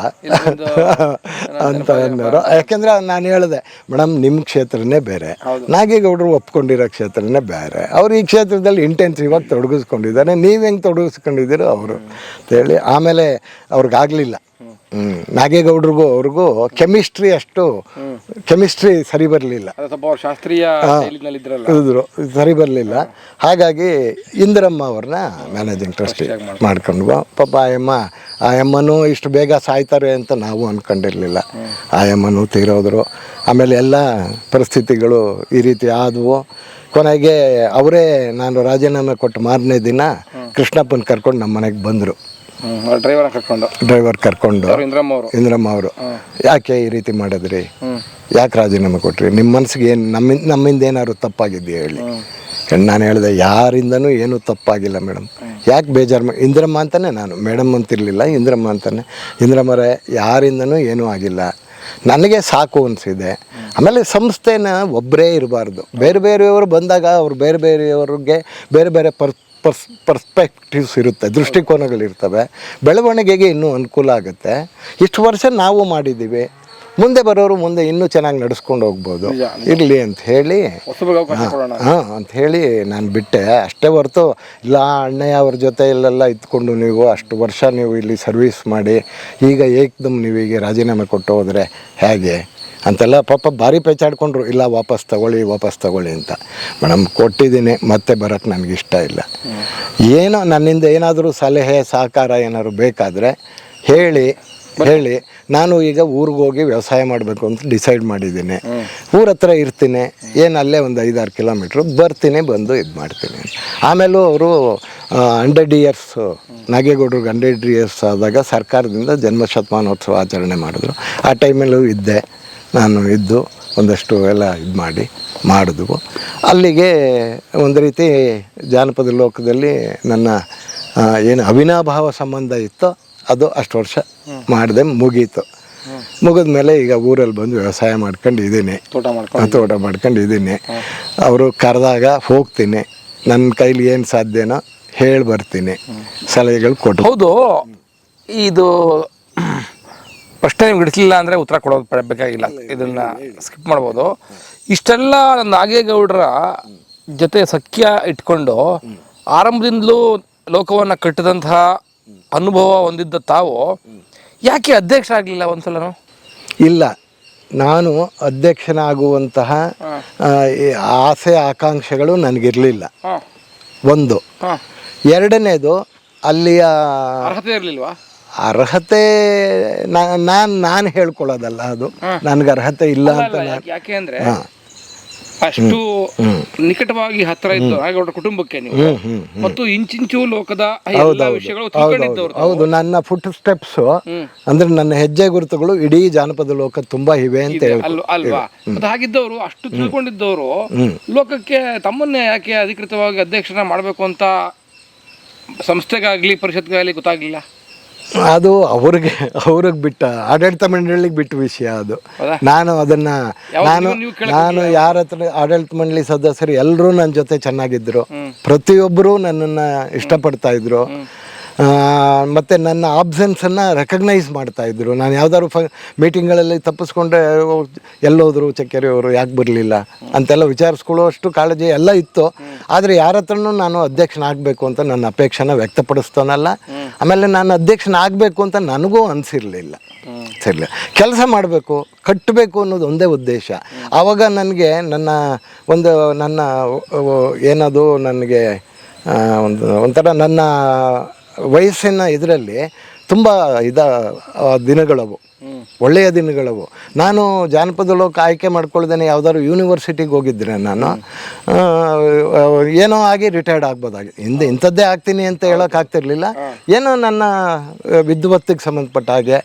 ಅಂತ ಅನ್ನೋರು. ಯಾಕೆಂದ್ರೆ ನಾನು ಹೇಳಿದೆ ಮೇಡಮ್ ನಿಮ್ಮ ಕ್ಷೇತ್ರನೇ ಬೇರೆ. ನಾಗೇಗೌಡರು ಒಪ್ಕೊಂಡಿರೋ ಕ್ಷೇತ್ರನೇ ಬೇರೆ. ಅವರು ಈ ಕ್ಷೇತ್ರದಲ್ಲಿ ಇಂಟೆನ್ಸಿವ್ ಆಗಿ ತೊಡಗಿಸ್ಕೊಂಡಿದ್ದಾರೆ. ನೀವು ಹೆಂಗೆ ತೊಡಗಿಸ್ಕೊಂಡಿದ್ದೀರೋ ಅವರು ಅಂತೇಳಿ ಆಮೇಲೆ ಅವ್ರಿಗಾಗಲಿಲ್ಲ. ನಾಗೇಗೌಡ್ರಿಗೂ ಅವ್ರಿಗೂ ಕೆಮಿಸ್ಟ್ರಿ ಅಷ್ಟು ಕೆಮಿಸ್ಟ್ರಿ ಸರಿ ಬರಲಿಲ್ಲ. ಅದು ಸ್ವಲ್ಪ ಅವ್ರ ಶಾಸ್ತ್ರೀಯ ಶೈಲಿನಲ್ಲಿ ಇದ್ರಲ್ಲ. ಇದ್ರು ಸರಿ ಬರಲಿಲ್ಲ. ಹಾಗಾಗಿ ಇಂದಿರಮ್ಮ ಅವ್ರನ್ನ ಮ್ಯಾನೇಜಿಂಗ್ ಟ್ರಸ್ಟಿ ಮಾಡ್ಕೊಂಡ್ವು ಪಾಪ ಆಯಮ್ಮ ಆಯಮ್ಮನೂ ಇಷ್ಟು ಬೇಗ ಸಾಯ್ತಾರೆ ಅಂತ ನಾವು ಅಂದ್ಕೊಂಡಿರಲಿಲ್ಲ ಆಯಮ್ಮನೂ ತೀರೋದ್ರು. ಆಮೇಲೆ ಎಲ್ಲ ಪರಿಸ್ಥಿತಿಗಳು ಈ ರೀತಿ ಆದವು. ಕೊನೆಗೆ ಅವರೇ ನಾನು ರಾಜೀನಾಮೆ ಕೊಟ್ಟು ಮಾರನೇ ದಿನ ಕೃಷ್ಣಪ್ಪನ ಕರ್ಕೊಂಡು ನಮ್ಮ ಮನೆಗೆ ಬಂದರು. ಹ್ಮ್ ಡ್ರೈವರ್ನ ಕರ್ಕೊಂಡು. ಡ್ರೈವರ್ ಕರ್ಕೊಂಡು. ಇಂದ್ರಮ್ಮ ಅವರು. ಇಂದ್ರಮ್ಮ ಅವರು. ಯಾಕೆ ಈ ರೀತಿ ಮಾಡಿದ್ರಿ? ಯಾಕೆ ರಾಜೀನಾಮೆ ಕೊಟ್ರಿ? ನಿಮ್ಮ ಮನಸ್ಸಿಗೆ ಏನು ನಮ್ಮಿಂದ ನಮ್ಮಿಂದ ಏನಾದ್ರು ತಪ್ಪಾಗಿದೆಯಾ ಹೇಳಿ? ನಾನು ಹೇಳಿದೆ ಯಾರಿಂದನೂ ಏನೂ ತಪ್ಪಾಗಿಲ್ಲ ಮೇಡಮ್ ಯಾಕೆ ಬೇಜಾರು ಮಾ ಇಂದ್ರಮ್ಮ ಅಂತಾನೆ ನಾನು. ಮೇಡಮ್ ಅಂತಿರಲಿಲ್ಲ ಇಂದ್ರಮ್ಮ ಅಂತಾನೆ. ಇಂದ್ರಮ್ಮರೇ ಯಾರಿಂದನೂ ಏನೂ ಆಗಿಲ್ಲ. ನನಗೆ ಸಾಕು ಅನಿಸಿದೆ. ಆಮೇಲೆ ಸಂಸ್ಥೆನ ಒಬ್ಬರೇ ಇರಬಾರ್ದು. ಬೇರೆ ಬೇರೆಯವರು ಬಂದಾಗ ಅವರು ಬೇರೆ ಬೇರೆಯವ್ರಿಗೆ ಬೇರೆ ಬೇರೆ ಪರ್ ಪರ್ಸ್ ಪರ್ಸ್ಪೆಕ್ಟಿವ್ಸ್ ಇರುತ್ತೆ ದೃಷ್ಟಿಕೋನಗಳಿರ್ತವೆ. ಬೆಳವಣಿಗೆಗೆ ಇನ್ನೂ ಅನುಕೂಲ ಆಗುತ್ತೆ. ಇಷ್ಟು ವರ್ಷ ನಾವು ಮಾಡಿದ್ದೀವಿ. ಮುಂದೆ ಬರೋರು ಮುಂದೆ ಇನ್ನೂ ಚೆನ್ನಾಗಿ ನಡೆಸ್ಕೊಂಡು ಹೋಗ್ಬೋದು. ಇರಲಿ ಅಂತ ಹೇಳಿ. ಹಾಂ ಅಂತ ಹೇಳಿ ನಾನು ಬಿಟ್ಟೆ. ಅಷ್ಟೇ ಹೊರತು ಇಲ್ಲ ಅಣ್ಣಯ್ಯ ಅವ್ರ ಜೊತೆ ಇಲ್ಲೆಲ್ಲ ಇದ್ಕೊಂಡು ನೀವು ಅಷ್ಟು ವರ್ಷ ನೀವು ಇಲ್ಲಿ ಸರ್ವಿಸ್ ಮಾಡಿ ಈಗ ಏಕ್ದಮ್ ನೀವು ಈಗ ರಾಜೀನಾಮೆ ಕೊಟ್ಟು ಹೋದರೆ ಹೇಗೆ? ಅಂತೆಲ್ಲ ಪಾಪ ಭಾರಿ ಪೇಚಾಡ್ಕೊಂಡ್ರು ಇಲ್ಲ ವಾಪಸ್ ತಗೊಳ್ಳಿ ವಾಪಸ್ ತಗೊಳ್ಳಿ ಅಂತ. ಮೇಡಮ್ ಕೊಟ್ಟಿದ್ದೀನಿ, ಮತ್ತೆ ಬರೋಕ್ಕೆ ನನಗೆ ಇಷ್ಟ ಇಲ್ಲ. ಏನೋ ನನ್ನಿಂದ ಏನಾದರೂ ಸಲಹೆ, ಸಹಕಾರ ಏನಾದ್ರು ಬೇಕಾದರೆ ಹೇಳಿ ಹೇಳಿ. ನಾನು ಈಗ ಊರಿಗೆ ಹೋಗಿ ವ್ಯವಸಾಯ ಮಾಡಬೇಕು ಅಂತ ಡಿಸೈಡ್ ಮಾಡಿದ್ದೀನಿ. ಊರ ಹತ್ರ ಇರ್ತೀನಿ, ಏನು ಅಲ್ಲೇ ಒಂದು ಐದಾರು ಕಿಲೋಮೀಟ್ರ್ ಬರ್ತೀನಿ, ಬಂದು ಇದು ಮಾಡ್ತೀನಿ ಆಮೇಲೂ ಅವರು ಹಂಡ್ರೆಡ್ ಇಯರ್ಸ್ ನಾಗೇಗೌಡ್ರಿಗೆ ಹಂಡ್ರೆಡ್ ಇಯರ್ಸ್ ಆದಾಗ ಸರ್ಕಾರದಿಂದ ಜನ್ಮ ಶತಮಾನೋತ್ಸವ ಆಚರಣೆ ಮಾಡಿದ್ರು. ಆ ಟೈಮಲ್ಲೂ ಇದ್ದೆ. ನಾನು ಇದ್ದು ಒಂದಷ್ಟು ಎಲ್ಲ ಇದು ಮಾಡಿ ಮಾಡಿದ್ವು ಅಲ್ಲಿಗೆ ಒಂದು ರೀತಿ ಜಾನಪದ ಲೋಕದಲ್ಲಿ ನನ್ನ ಏನು ಅವಿನಾಭಾವ ಸಂಬಂಧ ಇತ್ತೋ ಅದು ಅಷ್ಟು ವರ್ಷ ಮಾಡಿದೆ ಮುಗೀತು. ಮುಗಿದ ಮೇಲೆ ಈಗ ಊರಲ್ಲಿ ಬಂದು ವ್ಯವಸಾಯ ಮಾಡ್ಕೊಂಡು ಇದ್ದೀನಿ. ತೋಟ ಮಾಡ್ಕೊಂಡು ತೋಟ ಮಾಡ್ಕೊಂಡು ಇದ್ದೀನಿ. ಅವರು ಕರೆದಾಗ ಹೋಗ್ತೀನಿ. ನನ್ನ ಕೈಲಿ ಏನು ಸಾಧ್ಯನೋ ಹೇಳಿ ಬರ್ತೀನಿ. ಸಲಹೆಗಳು ಕೊಟ್ಟು ಹೌದು. ಇದು ಪ್ರಶ್ನೆ ನಿಮ್ಗೆ ಹಿಡಿಸಲಿಲ್ಲ ಅಂದರೆ ಉತ್ತರ ಕೊಡೋದು ಪಡಬೇಕಾಗಿಲ್ಲ ಬೇಕಾಗಿಲ್ಲ. ಇದನ್ನ ಸ್ಕಿಪ್ ಮಾಡ್ಬೋದು. ಇಷ್ಟೆಲ್ಲ ನಾಗೇಗೌಡರ ಜೊತೆ ಸಖ್ಯ ಇಟ್ಕೊಂಡು ಆರಂಭದಿಂದಲೂ ಲೋಕವನ್ನು ಕಟ್ಟಿದಂತಹ ಅನುಭವ ಹೊಂದಿದ್ದ ತಾವು ಯಾಕೆ ಅಧ್ಯಕ್ಷ ಆಗಲಿಲ್ಲ ಒಂದ್ಸಲನು ಇಲ್ಲ ನಾನು ಅಧ್ಯಕ್ಷನಾಗುವಂತಹ ಆಸೆ ಆಕಾಂಕ್ಷೆಗಳು ನನಗಿರಲಿಲ್ಲ. ಒಂದು. ಎರಡನೇದು ಅಲ್ಲಿಯ ಅರ್ಹತೆ ಇರಲಿಲ್ವಾ? ಅರ್ಹತೆ ನಾನು ನಾನು ಹೇಳ್ಕೊಳ್ಳೋದಲ್ಲ ಅದು. ನನಗೆ ಅರ್ಹತೆ ಇಲ್ಲ ಅಂತ ನಾನು ಯಾಕೆ ಅಂದ್ರೆ ಅಷ್ಟು ನಿಕಟವಾಗಿ ಹತ್ರ ಇತ್ತು ಹಾಗೆ ಅವರ ಕುಟುಂಬಕ್ಕೆ ನೀವು. ಮತ್ತು ಇಂಚಿಂಚು ಲೋಕದ ಎಲ್ಲ ವಿಷಯಗಳು ತಿಳ್ಕೊಂಡಿದ್ದವ್ರು ಹೌದು ನನ್ನ ಫುಟ್ ಸ್ಟೆಪ್ಸ್ ಅಂದ್ರೆ ನನ್ನ ಹೆಜ್ಜೆ ಗುರುತುಗಳು ಇಡೀ ಜಾನಪದ ಲೋಕ ತುಂಬಾ ಇವೆ ಅಂತ ಅಲ್ವಾ ಹಾಗಿದ್ದವರು ಅಷ್ಟು ತಿಳ್ಕೊಂಡಿದ್ದವರು ಲೋಕಕ್ಕೆ ತಮ್ಮನ್ನೇ ಯಾಕೆ ಅಧಿಕೃತವಾಗಿ ಅಧ್ಯಕ್ಷನ ಮಾಡಬೇಕು ಅಂತ ಸಂಸ್ಥೆಗಾಗ್ಲಿ ಪರಿಷತ್ಗಾಗ್ಲಿ ಗೊತ್ತಾಗ್ಲಿಲ್ಲ? ಅದು ಅವ್ರಿಗೆ ಅವ್ರಿಗೆ ಬಿಟ್ಟ ಆಡಳಿತ ಮಂಡಳಿಗೆ ಬಿಟ್ಟ ವಿಷಯ ಅದು. ನಾನು ಅದನ್ನ ನಾನು ನಾನು ಯಾರ ಹತ್ರ ಆಡಳಿತ ಮಂಡಳಿ ಸದಸ್ಯರು ಎಲ್ಲರೂ ನನ್ನ ಜೊತೆ ಚೆನ್ನಾಗಿದ್ರು. ಪ್ರತಿಯೊಬ್ಬರು ನನ್ನನ್ನ ಇಷ್ಟಪಡ್ತಾ ಇದ್ರು. ಮತ್ತೆ ನನ್ನ ಆಬ್ಸೆನ್ಸನ್ನು ರೆಕಗ್ನೈಸ್ ಮಾಡ್ತಾ ಇದ್ರು. ನಾನು ಯಾವ್ದಾದ್ರು ಫ ಮೀಟಿಂಗ್ಗಳಲ್ಲಿ ತಪ್ಪಿಸ್ಕೊಂಡ್ರೆ ಓ, ಎಲ್ಲೋದ್ರು ಚಕ್ಕೆರೆ ಅವರು ಯಾಕೆ ಬರಲಿಲ್ಲ ಅಂತೆಲ್ಲ ವಿಚಾರಿಸ್ಕೊಳ್ಳೋಷ್ಟು ಕಾಳಜಿ ಎಲ್ಲ ಇತ್ತು. ಆದರೆ ಯಾರ ಹತ್ರನೂ ನಾನು ಅಧ್ಯಕ್ಷನಾಗಬೇಕು ಅಂತ ನನ್ನ ಅಪೇಕ್ಷೆನ ವ್ಯಕ್ತಪಡಿಸ್ತಾನಲ್ಲ. ಆಮೇಲೆ ನಾನು ಅಧ್ಯಕ್ಷನಾಗಬೇಕು ಅಂತ ನನಗೂ ಅನಿಸಿರಲಿಲ್ಲ. ಸರಿ ಕೆಲಸ ಮಾಡಬೇಕು ಕಟ್ಟಬೇಕು ಅನ್ನೋದು ಒಂದೇ ಉದ್ದೇಶ. ಆವಾಗ ನನಗೆ ನನ್ನ ಒಂದು ನನ್ನ ಏನದು ನನಗೆ ಒಂದು ಒಂಥರ ನನ್ನ ವಯಸ್ಸಿನ ಇದರಲ್ಲಿ ತುಂಬ ಇದ ದಿನಗಳವು. ಒಳ್ಳೆಯ ದಿನಗಳವು. ನಾನು ಜಾನಪದ ಲೋಕ ಆಯ್ಕೆ ಮಾಡ್ಕೊಳ್ದೇನೆ ಯಾವ್ದಾದ್ರು ಯೂನಿವರ್ಸಿಟಿಗೆ ಹೋಗಿದ್ರೆ ನಾನು ಏನೋ ಆಗಿ ರಿಟೈರ್ಡ್ ಆಗ್ಬೋದಾಗಿ. ಹಿಂದೆ ಇಂಥದ್ದೇ ಆಗ್ತೀನಿ ಅಂತ ಹೇಳೋಕೆ ಆಗ್ತಿರ್ಲಿಲ್ಲ. ಏನೋ ನನ್ನ ವಿದ್ವತ್ತಿಗೆ ಸಂಬಂಧಪಟ್ಟ ಹಾಗೆ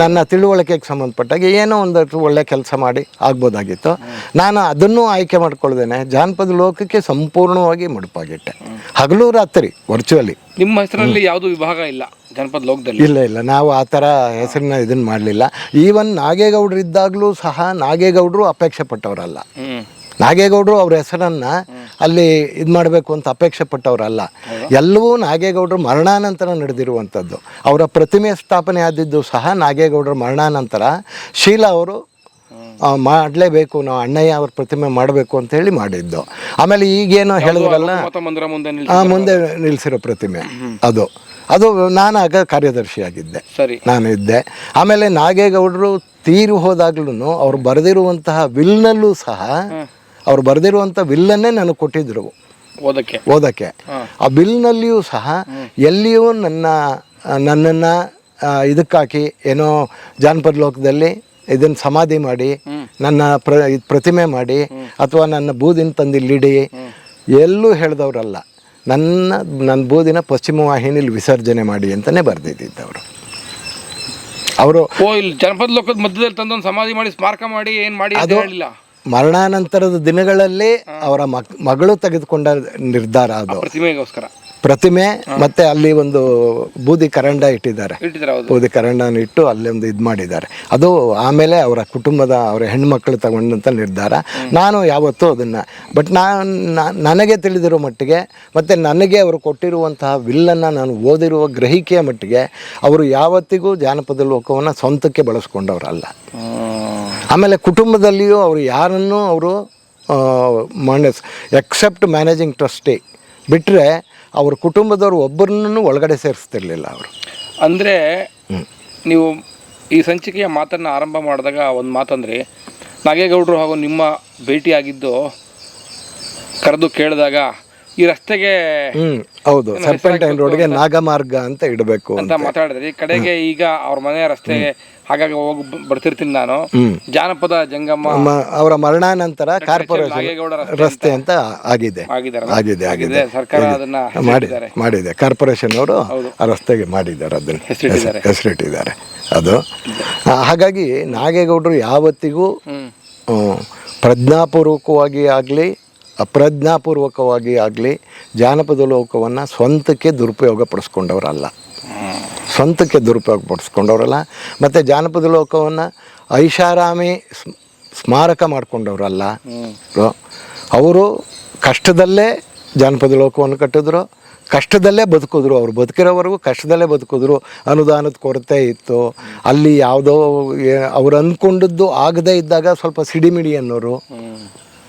ನನ್ನ ತಿಳುವಳಿಕೆಗೆ ಸಂಬಂಧಪಟ್ಟ ಹಾಗೆ ಏನೋ ಒಂದಷ್ಟು ಒಳ್ಳೆ ಕೆಲಸ ಮಾಡಿ ಆಗ್ಬೋದಾಗಿತ್ತು. ನಾನು ಅದನ್ನು ಆಯ್ಕೆ ಮಾಡ್ಕೊಳ್ದೇನೆ ಜಾನಪದ ಲೋಕಕ್ಕೆ ಸಂಪೂರ್ಣವಾಗಿ ಮುಡುಪಾಗಿಟ್ಟೆ. ಹಗಲು ರಾತ್ರಿ ವರ್ಚುವಲಿ ನಿಮ್ಮ ಹೆಸರಲ್ಲಿ ಯಾವುದು ವಿಭಾಗ ಇಲ್ಲ? ಜನಪದ ಲೋಕದಲ್ಲಿ? ಇಲ್ಲ ಇಲ್ಲ. ನಾವು ಆ ಥರ ಹೆಸರನ್ನ ಇದನ್ನು ಮಾಡಲಿಲ್ಲ. ಈವನ್ ನಾಗೇಗೌಡರು ಇದ್ದಾಗಲೂ ಸಹ ನಾಗೇಗೌಡರು ಅಪೇಕ್ಷೆ ಪಟ್ಟವರಲ್ಲ. ನಾಗೇಗೌಡರು ಅವ್ರ ಹೆಸರನ್ನು ಅಲ್ಲಿ ಇದು ಮಾಡಬೇಕು ಅಂತ ಅಪೇಕ್ಷೆ ಪಟ್ಟವರಲ್ಲ. ಎಲ್ಲವೂ ನಾಗೇಗೌಡರು ಮರಣಾನಂತರ ನಡೆದಿರುವಂಥದ್ದು ಅವರ ಪ್ರತಿಮೆ ಸ್ಥಾಪನೆ ಆದಿದ್ದು ಸಹ ನಾಗೇಗೌಡರ ಮರಣಾನಂತರ ಶೀಲಾ ಅವರು ಮಾಡಲೇಬೇಕು ನಾವು ಅಣ್ಣಯ್ಯ ಅವ್ರ ಪ್ರತಿಮೆ ಮಾಡಬೇಕು ಅಂತ ಹೇಳಿ ಮಾಡಿದ್ದು. ಆಮೇಲೆ ಈಗೇನು ಹೇಳಿದ್ರಲ್ಲ? ಮುಂದೆ ನಿಲ್ಲಿಸಿರೋ ಪ್ರತಿಮೆ ಅದು. ಅದು ನಾನು ಆಗ ಕಾರ್ಯದರ್ಶಿಯಾಗಿದ್ದೆ. ಸರಿ. ನಾನು ಇದ್ದೆ. ಆಮೇಲೆ ನಾಗೇಗೌಡರು ತೀರು ಹೋದಾಗ್ಲೂ ಅವ್ರು ಬರೆದಿರುವಂತಹ ವಿಲ್ನಲ್ಲೂ ಸಹ ಅವ್ರು ಬರೆದಿರುವಂಥ ವಿಲ್ಲನ್ನೇ ನನಗೆ ಕೊಟ್ಟಿದ್ರು. ಓದಕ್ಕೆ. ಓದಕ್ಕೆ. ಆ ಬಿಲ್ನಲ್ಲಿಯೂ ಸಹ ಎಲ್ಲಿಯೂ ನನ್ನ ನನ್ನನ್ನು ಇದಕ್ಕಾಕಿ ಏನೋ ಜಾನಪದ ಲೋಕದಲ್ಲಿ ಇದನ್ನು ಸಮಾಧಿ ಮಾಡಿ ನನ್ನ ಪ್ರ ಪ್ರತಿಮೆ ಮಾಡಿ ಅಥವಾ ನನ್ನ ಬೂದಿನ ತಂದಿಲ್ಲಿಡಿ ಎಲ್ಲೂ ಹೇಳ್ದವ್ರಲ್ಲ. ನನ್ನ ನನ್ನ ಬೂದಿನ ಪಶ್ಚಿಮ ವಾಹಿನಿಲಿ ವಿಸರ್ಜನೆ ಮಾಡಿ ಅಂತಲೇ ಬರೆದಿದ್ದವರು ಅವರು. ಓ ಇಲ್ಲಿ ಜನಪದ ಲೋಕದ ಮಧ್ಯದಲ್ಲಿ ತಂದೊಂದು ಸಮಾಧಿ ಮಾಡಿ ಸ್ಮಾರಕ ಮಾಡಿ ಏನು ಮಾಡಿ ಅದು ಹೇಳಿಲ್ಲ. ಮರಣಾನಂತರದ ದಿನಗಳಲ್ಲಿ ಅವರ ಮಕ್ ಮಗಳು ತೆಗೆದುಕೊಂಡ ನಿರ್ಧಾರ ಅದು. ಪ್ರತಿಮೆಗೋಸ್ಕರ. ಪ್ರತಿಮೆ ಮತ್ತೆ ಅಲ್ಲಿ ಒಂದು ಬೂದಿ ಕರಂಡ ಇಟ್ಟಿದ್ದಾರೆ. ಬೂದಿ ಕರಂಡನ ಇಟ್ಟು ಅಲ್ಲಿ ಒಂದು ಇದು ಮಾಡಿದ್ದಾರೆ. ಅದು ಆಮೇಲೆ ಅವರ ಕುಟುಂಬದ ಅವರ ಹೆಣ್ಮಕ್ಳು ತಗೊಂಡಂಥ ನಿರ್ಧಾರ. ನಾನು ಯಾವತ್ತೂ ಅದನ್ನು ಬಟ್ ನಾನು ನನಗೆ ತಿಳಿದಿರೋ ಮಟ್ಟಿಗೆ ಮತ್ತು ನನಗೆ ಅವರು ಕೊಟ್ಟಿರುವಂತಹ ವಿಲ್ಲನ್ನು ನಾನು ಓದಿರುವ ಗ್ರಹಿಕೆಯ ಮಟ್ಟಿಗೆ ಅವರು ಯಾವತ್ತಿಗೂ ಜಾನಪದ ಲೋಕವನ್ನು ಸ್ವಂತಕ್ಕೆ ಬಳಸ್ಕೊಂಡವರಲ್ಲ. ಆಮೇಲೆ ಕುಟುಂಬದಲ್ಲಿಯೂ ಅವರು ಯಾರನ್ನೂ ಅವರು ಮನಸ್ ಎಕ್ಸೆಪ್ಟ್ ಮ್ಯಾನೇಜಿಂಗ್ ಟ್ರಸ್ಟಿ ಬಿಟ್ಟರೆ ಅವ್ರ ಕುಟುಂಬದವ್ರು ಒಬ್ಬರನ್ನೂ ಒಳಗಡೆ ಸೇರಿಸ್ತಿರ್ಲಿಲ್ಲ ಅವರು. ಅಂದರೆ ನೀವು ಈ ಸಂಚಿಕೆಯ ಮಾತನ್ನು ಆರಂಭ ಮಾಡಿದಾಗ ಒಂದು ಮಾತಂದರೆ ನಾಗೇಗೌಡರು ಹಾಗೂ ನಿಮ್ಮ ಭೇಟಿಯಾಗಿದ್ದು ಕರೆದು ಕೇಳಿದಾಗ ಈ ರಸ್ತೆಗೆ ಹ್ಮ್ ಹೌದು. ಸರ್ಪೆಂಟೈನ್ ರೋಡ್ಗೆ ನಾಗಮಾರ್ಗ ಅಂತ ಇಡಬೇಕು ಅಂತ ಮಾತಾಡಿದ್ರಿ. ಕಡೆಗೆ ಈಗ ಅವ್ರ ಮನೆ ರಸ್ತೆಗೆ ಹಾಗಾಗಿ ಹೋಗಿ ಬರ್ತಿರ್ತೀನಿ ನಾನು. ಜಾನಪದ ಜಂಗಮ್ಮ ಅವರ ಮರಣಾನಂತರ ಕಾರ್ಪೊರೇಷನ್ ರಸ್ತೆ ರಸ್ತೆ ಅಂತ ಆಗಿದೆ. ಆಗಿದೆ ಆಗಿದೆ ಸರ್ಕಾರ ಅದನ್ನ ಮಾಡಿದ್ದಾರೆ ಮಾಡಿದೆ. ಕಾರ್ಪೊರೇಷನ್ ಅವರು ಆ ರಸ್ತೆಗೆ ಮಾಡಿದ್ದಾರೆ ಅದನ್ನ. ಹೆಸರಿಟ್ಟಿದ್ದಾರೆ. ಅದು. ಹಾಗಾಗಿ ನಾಗೇಗೌಡರು ಯಾವತ್ತಿಗೂ ಪ್ರಜ್ಞಾಪೂರ್ವಕವಾಗಿ ಆಗಲಿ ಅಪ್ರಜ್ಞಾಪೂರ್ವಕವಾಗಿ ಆಗಲಿ ಜಾನಪದ ಲೋಕವನ್ನು ಸ್ವಂತಕ್ಕೆ ದುರುಪಯೋಗ ಪಡಿಸ್ಕೊಂಡವರಲ್ಲ ಸ್ವಂತಕ್ಕೆ ದುರುಪಯೋಗ ಪಡಿಸ್ಕೊಂಡವರಲ್ಲ ಮತ್ತು ಜಾನಪದ ಲೋಕವನ್ನು ಐಷಾರಾಮಿ ಸ್ಮ್- ಸ್ಮಾರಕ ಮಾಡಿಕೊಂಡವರಲ್ಲ. ಅವರು ಕಷ್ಟದಲ್ಲೇ ಜಾನಪದ ಲೋಕವನ್ನು ಕಟ್ಟಿದ್ರು ಕಷ್ಟದಲ್ಲೇ ಬದುಕಿದ್ರು. ಅವ್ರು ಬದುಕಿರೋವರೆಗೂ ಕಷ್ಟದಲ್ಲೇ ಬದುಕಿದ್ರು. ಅನುದಾನದ ಕೊರತೆ ಇತ್ತು. ಅಲ್ಲಿ ಯಾವುದೋ ಅವ್ರು ಅಂದ್ಕೊಂಡಿದ್ದು ಆಗದೇ ಇದ್ದಾಗ ಸ್ವಲ್ಪ ಸಿಡಿಮಿಡಿ ಅನ್ನೋರು.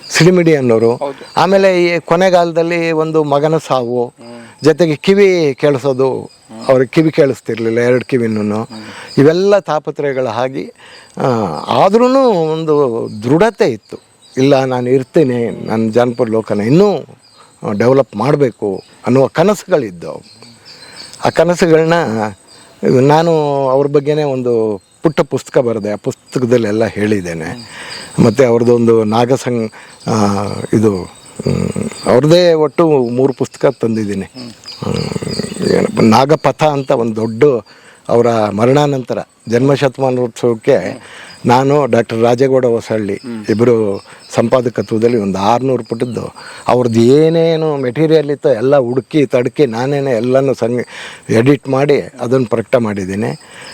ಸಿಡಿಮಿಡಿ ಅನ್ನೋರು ಆಮೇಲೆ ಈ ಕೊನೆಗಾಲದಲ್ಲಿ ಒಂದು ಮಗನ ಸಾವು. ಜೊತೆಗೆ ಕಿವಿ ಕೇಳಿಸೋದು. ಅವ್ರಿಗೆ ಕಿವಿ ಕೇಳಿಸ್ತಿರ್ಲಿಲ್ಲ ಎರಡು ಕಿವಿನೂ ಇವೆಲ್ಲ ತಾಪತ್ರಯಗಳು ಆಗಿ ಆದ್ರೂ ಒಂದು ದೃಢತೆ ಇತ್ತು. ಇಲ್ಲ ನಾನು ಇರ್ತೀನಿ ನನ್ನ ಜಾನಪದ ಲೋಕನ ಇನ್ನೂ ಡೆವಲಪ್ ಮಾಡಬೇಕು ಅನ್ನುವ ಕನಸುಗಳಿದ್ದವು. ಆ ಕನಸುಗಳನ್ನ ನಾನು ಅವ್ರ ಬಗ್ಗೆನೇ ಒಂದು ಪುಟ್ಟ ಪುಸ್ತಕ ಬರೆದೆ ಆ ಪುಸ್ತಕದಲ್ಲೆಲ್ಲ ಹೇಳಿದ್ದೇನೆ. ಮತ್ತು ಅವ್ರದ್ದೊಂದು ನಾಗಸಂಗ್ ಆ, ಇದು ಅವ್ರದ್ದೇ ಒಟ್ಟು ಮೂರು ಪುಸ್ತಕ ತಂದಿದ್ದೀನಿ. ನಾಗಪಥ ಅಂತ ಒಂದು ದೊಡ್ಡ ಅವರ ಮರಣಾನಂತರ ಜನ್ಮ ಶತಮಾನೋತ್ಸವಕ್ಕೆ ನಾನು ಡಾಕ್ಟರ್ ರಾಜೇಗೌಡ ಹೊಸಹಳ್ಳಿ ಇಬ್ಬರು ಸಂಪಾದಕತ್ವದಲ್ಲಿ ಒಂದು ಆರುನೂರು ಪುಟದ್ದು. ಅವ್ರದ್ದು ಏನೇನು ಮೆಟೀರಿಯಲ್ ಇತ್ತೋ ಎಲ್ಲ ಹುಡುಕಿ, ತಡಕಿ ನಾನೇನೆ ಎಲ್ಲನೂ ಸಂಗ್ ಎಡಿಟ್ ಮಾಡಿ ಅದನ್ನು ಪ್ರಕಟ ಮಾಡಿದ್ದೀನಿ.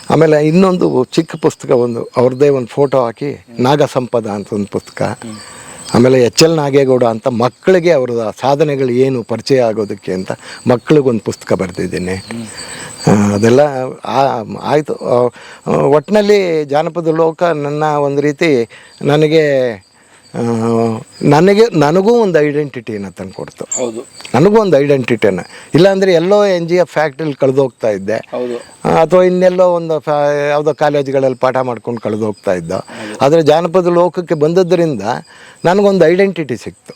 ಆಮೇಲೆ ಇನ್ನೊಂದು ಚಿಕ್ಕ ಪುಸ್ತಕ ಒಂದು, ಅವ್ರದ್ದೇ ಒಂದು ಫೋಟೋ ಹಾಕಿ ನಾಗ ಸಂಪದ ಅಂತ ಒಂದು ಪುಸ್ತಕ. ಆಮೇಲೆ ಎಚ್ ಎಲ್ ನಾಗೇಗೌಡ ಅಂತ ಮಕ್ಕಳಿಗೆ ಅವರ ಸಾಧನೆಗಳು ಏನು ಪರಿಚಯ ಆಗೋದಕ್ಕೆ ಅಂತ ಮಕ್ಕಳಿಗೊಂದು ಪುಸ್ತಕ ಬರೆದಿದ್ದೀನಿ. ಅದೆಲ್ಲ ಆಯಿತು. ಒಟ್ಟಿನಲ್ಲಿ ಜಾನಪದ ಲೋಕ ನನ್ನ ಒಂದು ರೀತಿ ನನಗೆ ನನಗೆ ನನಗೂ ಒಂದು ಐಡೆಂಟಿಟಿಯನ್ನು ತಂದುಕೊಡ್ತು ಹೌದು. ನನಗೂ ಒಂದು ಐಡೆಂಟಿಟಿನ. ಇಲ್ಲಾಂದರೆ ಎಲ್ಲೋ ಎನ್ ಜಿ ಎಫ್ ಫ್ಯಾಕ್ಟ್ರಿಲಿ ಕಳೆದೋಗ್ತಾ ಇದ್ದೆ. ಅಥವಾ ಇನ್ನೆಲ್ಲೋ ಒಂದು ಫ್ಯಾ ಯಾವುದೋ ಕಾಲೇಜ್ಗಳಲ್ಲಿ ಪಾಠ ಮಾಡ್ಕೊಂಡು ಕಳೆದು ಹೋಗ್ತಾ ಇದ್ದ. ಆದರೆ ಜಾನಪದ ಲೋಕಕ್ಕೆ ಬಂದದ್ದರಿಂದ ನನಗೊಂದು ಐಡೆಂಟಿಟಿ ಸಿಕ್ತು.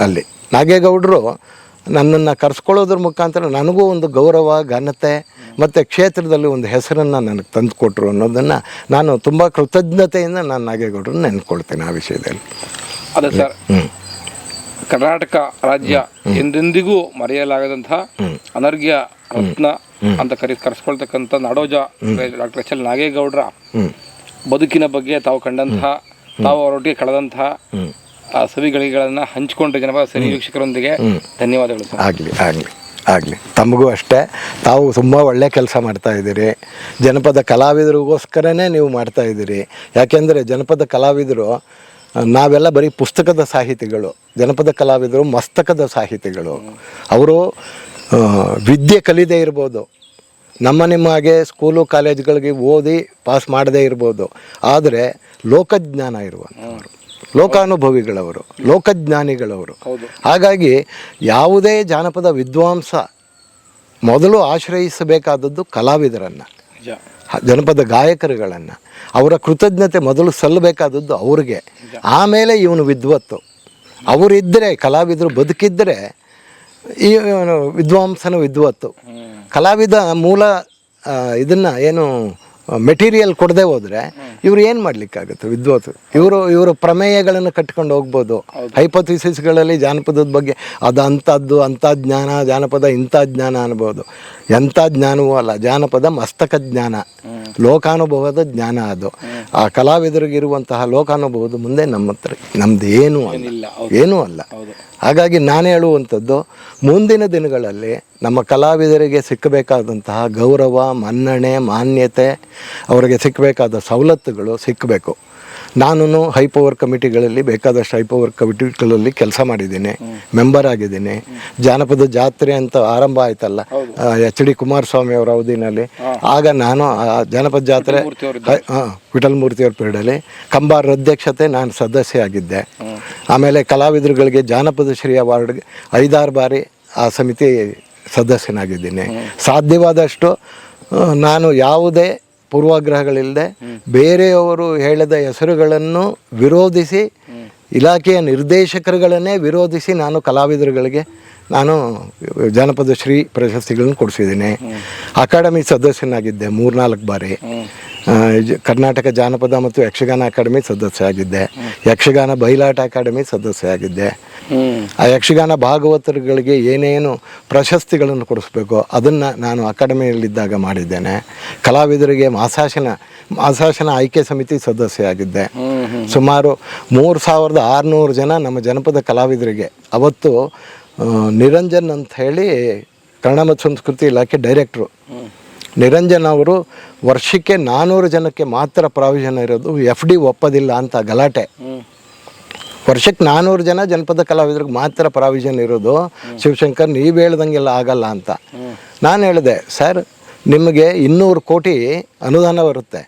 ಅಲ್ಲಿ. ನಾಗೇಗೌಡರು ನನ್ನನ್ನು ಕರೆಸ್ಕೊಳ್ಳೋದ್ರ ಮುಖಾಂತರ ನನಗೂ ಒಂದು ಗೌರವ ಘನತೆ ಮತ್ತು ಕ್ಷೇತ್ರದಲ್ಲಿ ಒಂದು ಹೆಸರನ್ನು ನನಗೆ ತಂದುಕೊಟ್ರು ಅನ್ನೋದನ್ನು ನಾನು ತುಂಬ ಕೃತಜ್ಞತೆಯಿಂದ ನಾನು ನಾಗೇಗೌಡರನ್ನ ನೆನ್ಕೊಳ್ತೇನೆ ಆ ವಿಷಯದಲ್ಲಿ. ಅದೇ ಸರ್. ಕರ್ನಾಟಕ ರಾಜ್ಯ ಎಂದೆಂದಿಗೂ ಮರೆಯಲಾಗದಂತಹ ಅನರ್ಘ್ಯ ರತ್ನ ಅಂತ ಕರಿ ಕರೆಸ್ಕೊಳ್ತಕ್ಕಂಥ ನಾಡೋಜ ಡಾಕ್ಟರ್ ಎಚ್ ಎಲ್ ನಾಗೇಗೌಡರ ಬದುಕಿನ ಬಗ್ಗೆ ತಾವು ಕಂಡಂತಹ ತಾವು ಅವರೊಟ್ಟಿಗೆ ಕಳೆದಂತಹ ಆ ಸವಿಗಳಿಗಳನ್ನು ಹಂಚಿಕೊಂಡ ಜನಪದ ಸರಿ ವೀಕ್ಷಕರೊಂದಿಗೆ ಧನ್ಯವಾದಗಳು ಸರ್. ಆಗಲಿ ಆಗಲಿ ಆಗಲಿ. ತಮಗೂ ಅಷ್ಟೇ. ತಾವು ತುಂಬ ಒಳ್ಳೆ ಕೆಲಸ ಮಾಡ್ತಾ ಇದ್ದೀರಿ. ಜನಪದ ಕಲಾವಿದರಿಗೋಸ್ಕರನೇ ನೀವು ಮಾಡ್ತಾ ಇದ್ದೀರಿ. ಯಾಕೆಂದರೆ ಜನಪದ ಕಲಾವಿದರು ನಾವೆಲ್ಲ ಬರೀ ಪುಸ್ತಕದ ಸಾಹಿತಿಗಳು. ಜನಪದ ಕಲಾವಿದರು ಮಸ್ತಕದ ಸಾಹಿತಿಗಳು. ಅವರು ವಿದ್ಯೆ ಕಲಿದೇ ಇರ್ಬೋದು. ನಮ್ಮ ನಿಮ್ಮ ಹಾಗೆ ಸ್ಕೂಲು ಕಾಲೇಜ್ಗಳಿಗೆ ಓದಿ ಪಾಸ್ ಮಾಡದೇ ಇರ್ಬೋದು. ಆದರೆ ಲೋಕಜ್ಞಾನ ಇರುವಂಥವರು. ಲೋಕಾನುಭವಿಗಳವರು ಲೋಕಜ್ಞಾನಿಗಳವರು. ಹಾಗಾಗಿ ಯಾವುದೇ ಜಾನಪದ ವಿದ್ವಾಂಸ ಮೊದಲು ಆಶ್ರಯಿಸಬೇಕಾದದ್ದು ಕಲಾವಿದರನ್ನು ಜನಪದ ಗಾಯಕರುಗಳನ್ನು. ಅವರ ಕೃತಜ್ಞತೆ ಮೊದಲು ಸಲ್ಲಬೇಕಾದದ್ದು ಅವ್ರಿಗೆ. ಆಮೇಲೆ ಇವನು ವಿದ್ವತ್ತು. ಅವರಿದ್ದರೆ ಕಲಾವಿದರು ಬದುಕಿದ್ದರೆ ಈ ವಿದ್ವಾಂಸನ ವಿದ್ವತ್ತು. ಕಲಾವಿದ ಮೂಲ ಇದನ್ನ ಏನು ಮೆಟೀರಿಯಲ್ ಕೊಡದೆ ಹೋದರೆ ಇವ್ರು ಏನು ಮಾಡಲಿಕ್ಕಾಗುತ್ತೆ? ವಿದ್ವತ್. ಇವರು ಇವರು ಪ್ರಮೇಯಗಳನ್ನು ಕಟ್ಕೊಂಡು ಹೋಗ್ಬೋದು. ಹೈಪೋಥಿಸಿಸ್ಗಳಲ್ಲಿ ಜಾನಪದದ ಬಗ್ಗೆ ಅದು ಅಂಥದ್ದು ಅಂಥ ಜ್ಞಾನ ಜಾನಪದ ಇಂಥ ಜ್ಞಾನ ಅನ್ಬೋದು. ಎಂಥ ಜ್ಞಾನವೂ ಅಲ್ಲ ಜಾನಪದ ಮಸ್ತಕ ಜ್ಞಾನ. ಲೋಕಾನುಭವದ ಜ್ಞಾನ ಅದು. ಆ ಕಲಾವಿದರಿಗಿರುವಂತಹ ಲೋಕಾನುಭವದ ಮುಂದೆ ನಮ್ಮ ಹತ್ರ ನಮ್ದು ಏನೂ ಅಲ್ಲ. ಏನೂ ಅಲ್ಲ. ಹಾಗಾಗಿ ನಾನು ಹೇಳುವಂಥದ್ದು ಮುಂದಿನ ದಿನಗಳಲ್ಲಿ ನಮ್ಮ ಕಲಾವಿದರಿಗೆ ಸಿಕ್ಕಬೇಕಾದಂತಹ ಗೌರವ ಮನ್ನಣೆ ಮಾನ್ಯತೆ ಅವರಿಗೆ ಸಿಕ್ಕಬೇಕಾದ ಸವಲತ್ತುಗಳು ಸಿಕ್ಕಬೇಕು. ನಾನು ಹೈಪವರ್ ಕಮಿಟಿಗಳಲ್ಲಿ ಬೇಕಾದಷ್ಟು ಹೈಪವರ್ ಕಮಿಟಿಗಳಲ್ಲಿ ಕೆಲಸ ಮಾಡಿದ್ದೀನಿ ಮೆಂಬರ್ ಆಗಿದ್ದೀನಿ. ಜಾನಪದ ಜಾತ್ರೆ ಅಂತ ಆರಂಭ ಆಯ್ತಲ್ಲ ಎಚ್ ಡಿ ಕುಮಾರಸ್ವಾಮಿ ಅವರ ಅವಧಿನಲ್ಲಿ. ಆಗ ನಾನು ಆ ಜಾನಪದ ಜಾತ್ರೆ ಹೈ- ಮೂರ್ತಿ ವಿಠಲ್ ಮೂರ್ತಿಯವ್ರ ಪೀರಿಯಡಲ್ಲಿ ಕಂಬಾರ್ ಅಧ್ಯಕ್ಷತೆ ನಾನು ಸದಸ್ಯ ಆಗಿದ್ದೆ. ಆಮೇಲೆ ಕಲಾವಿದರುಗಳಿಗೆ ಜಾನಪದ ಶ್ರೀ ಅವಾರ್ಡ್ ಐದಾರು ಬಾರಿ ಆ ಸಮಿತಿ ಸದಸ್ಯನಾಗಿದ್ದೀನಿ. ಸಾಧ್ಯವಾದಷ್ಟು ನಾನು ಯಾವುದೇ ಪೂರ್ವಾಗ್ರಹಗಳಿಲ್ಲದೆ ಬೇರೆಯವರು ಹೇಳಿದ ಹೆಸರುಗಳನ್ನು ವಿರೋಧಿಸಿ ಇಲಾಖೆಯ ನಿರ್ದೇಶಕರುಗಳನ್ನೇ ವಿರೋಧಿಸಿ ನಾನು ಕಲಾವಿದರುಗಳಿಗೆ ನಾನು ಜಾನಪದ ಶ್ರೀ ಪ್ರಶಸ್ತಿಗಳನ್ನು ಕೊಡಿಸಿದ್ದೀನಿ. ಅಕಾಡೆಮಿ ಸದಸ್ಯನಾಗಿದ್ದೆ ಮೂರ್ನಾಲ್ಕು ಬಾರಿ. ಕರ್ನಾಟಕ ಜಾನಪದ ಮತ್ತು ಯಕ್ಷಗಾನ ಅಕಾಡೆಮಿ ಸದಸ್ಯ ಆಗಿದ್ದೆ ಯಕ್ಷಗಾನ ಬಯಲಾಟ ಅಕಾಡೆಮಿ ಸದಸ್ಯ ಆಗಿದ್ದೆ ಆ ಯಕ್ಷಗಾನ ಭಾಗವತರುಗಳಿಗೆ ಏನೇನು ಪ್ರಶಸ್ತಿಗಳನ್ನು ಕೊಡಿಸ್ಬೇಕು, ಅದನ್ನು ನಾನು ಅಕಾಡೆಮಿಯಲ್ಲಿದ್ದಾಗ ಮಾಡಿದ್ದೇನೆ. ಕಲಾವಿದರಿಗೆ ಮಾಸಾಶನ ಮಾಸಾಶನ ಆಯ್ಕೆ ಸಮಿತಿ ಸದಸ್ಯ ಸುಮಾರು ಮೂರು ಸಾವಿರದ ಆರುನೂರು ಜನ ನಮ್ಮ ಜನಪದ ಕಲಾವಿದರಿಗೆ, ಅವತ್ತು ನಿರಂಜನ್ ಅಂತ ಹೇಳಿ ಕನ್ನಡ ಮತ್ತು ಸಂಸ್ಕೃತಿ ಇಲಾಖೆ ಡೈರೆಕ್ಟ್ರು. ನಿರಂಜನ್ ಅವರು ವರ್ಷಕ್ಕೆ ನಾನ್ನೂರು ಜನಕ್ಕೆ ಮಾತ್ರ ಪ್ರಾವಿಷನ್ ಇರೋದು, ಎಫ್ ಡಿ ಒಪ್ಪೋದಿಲ್ಲ ಅಂತ ಗಲಾಟೆ. ವರ್ಷಕ್ಕೆ ನಾನ್ನೂರು ಜನ ಜನಪದ ಕಲಾವಿದರಿಗೆ ಮಾತ್ರ ಪ್ರಾವಿಷನ್ ಇರೋದು. ಶಿವಶಂಕರ್ ನೀವು ಹೇಳ್ದಂಗೆಲ್ಲ ಆಗಲ್ಲ ಅಂತ. ನಾನು ಹೇಳಿದೆ ಸರ್ ನಿಮಗೆ ಇನ್ನೂರು ಕೋಟಿ ಅನುದಾನ ಬರುತ್ತೆ.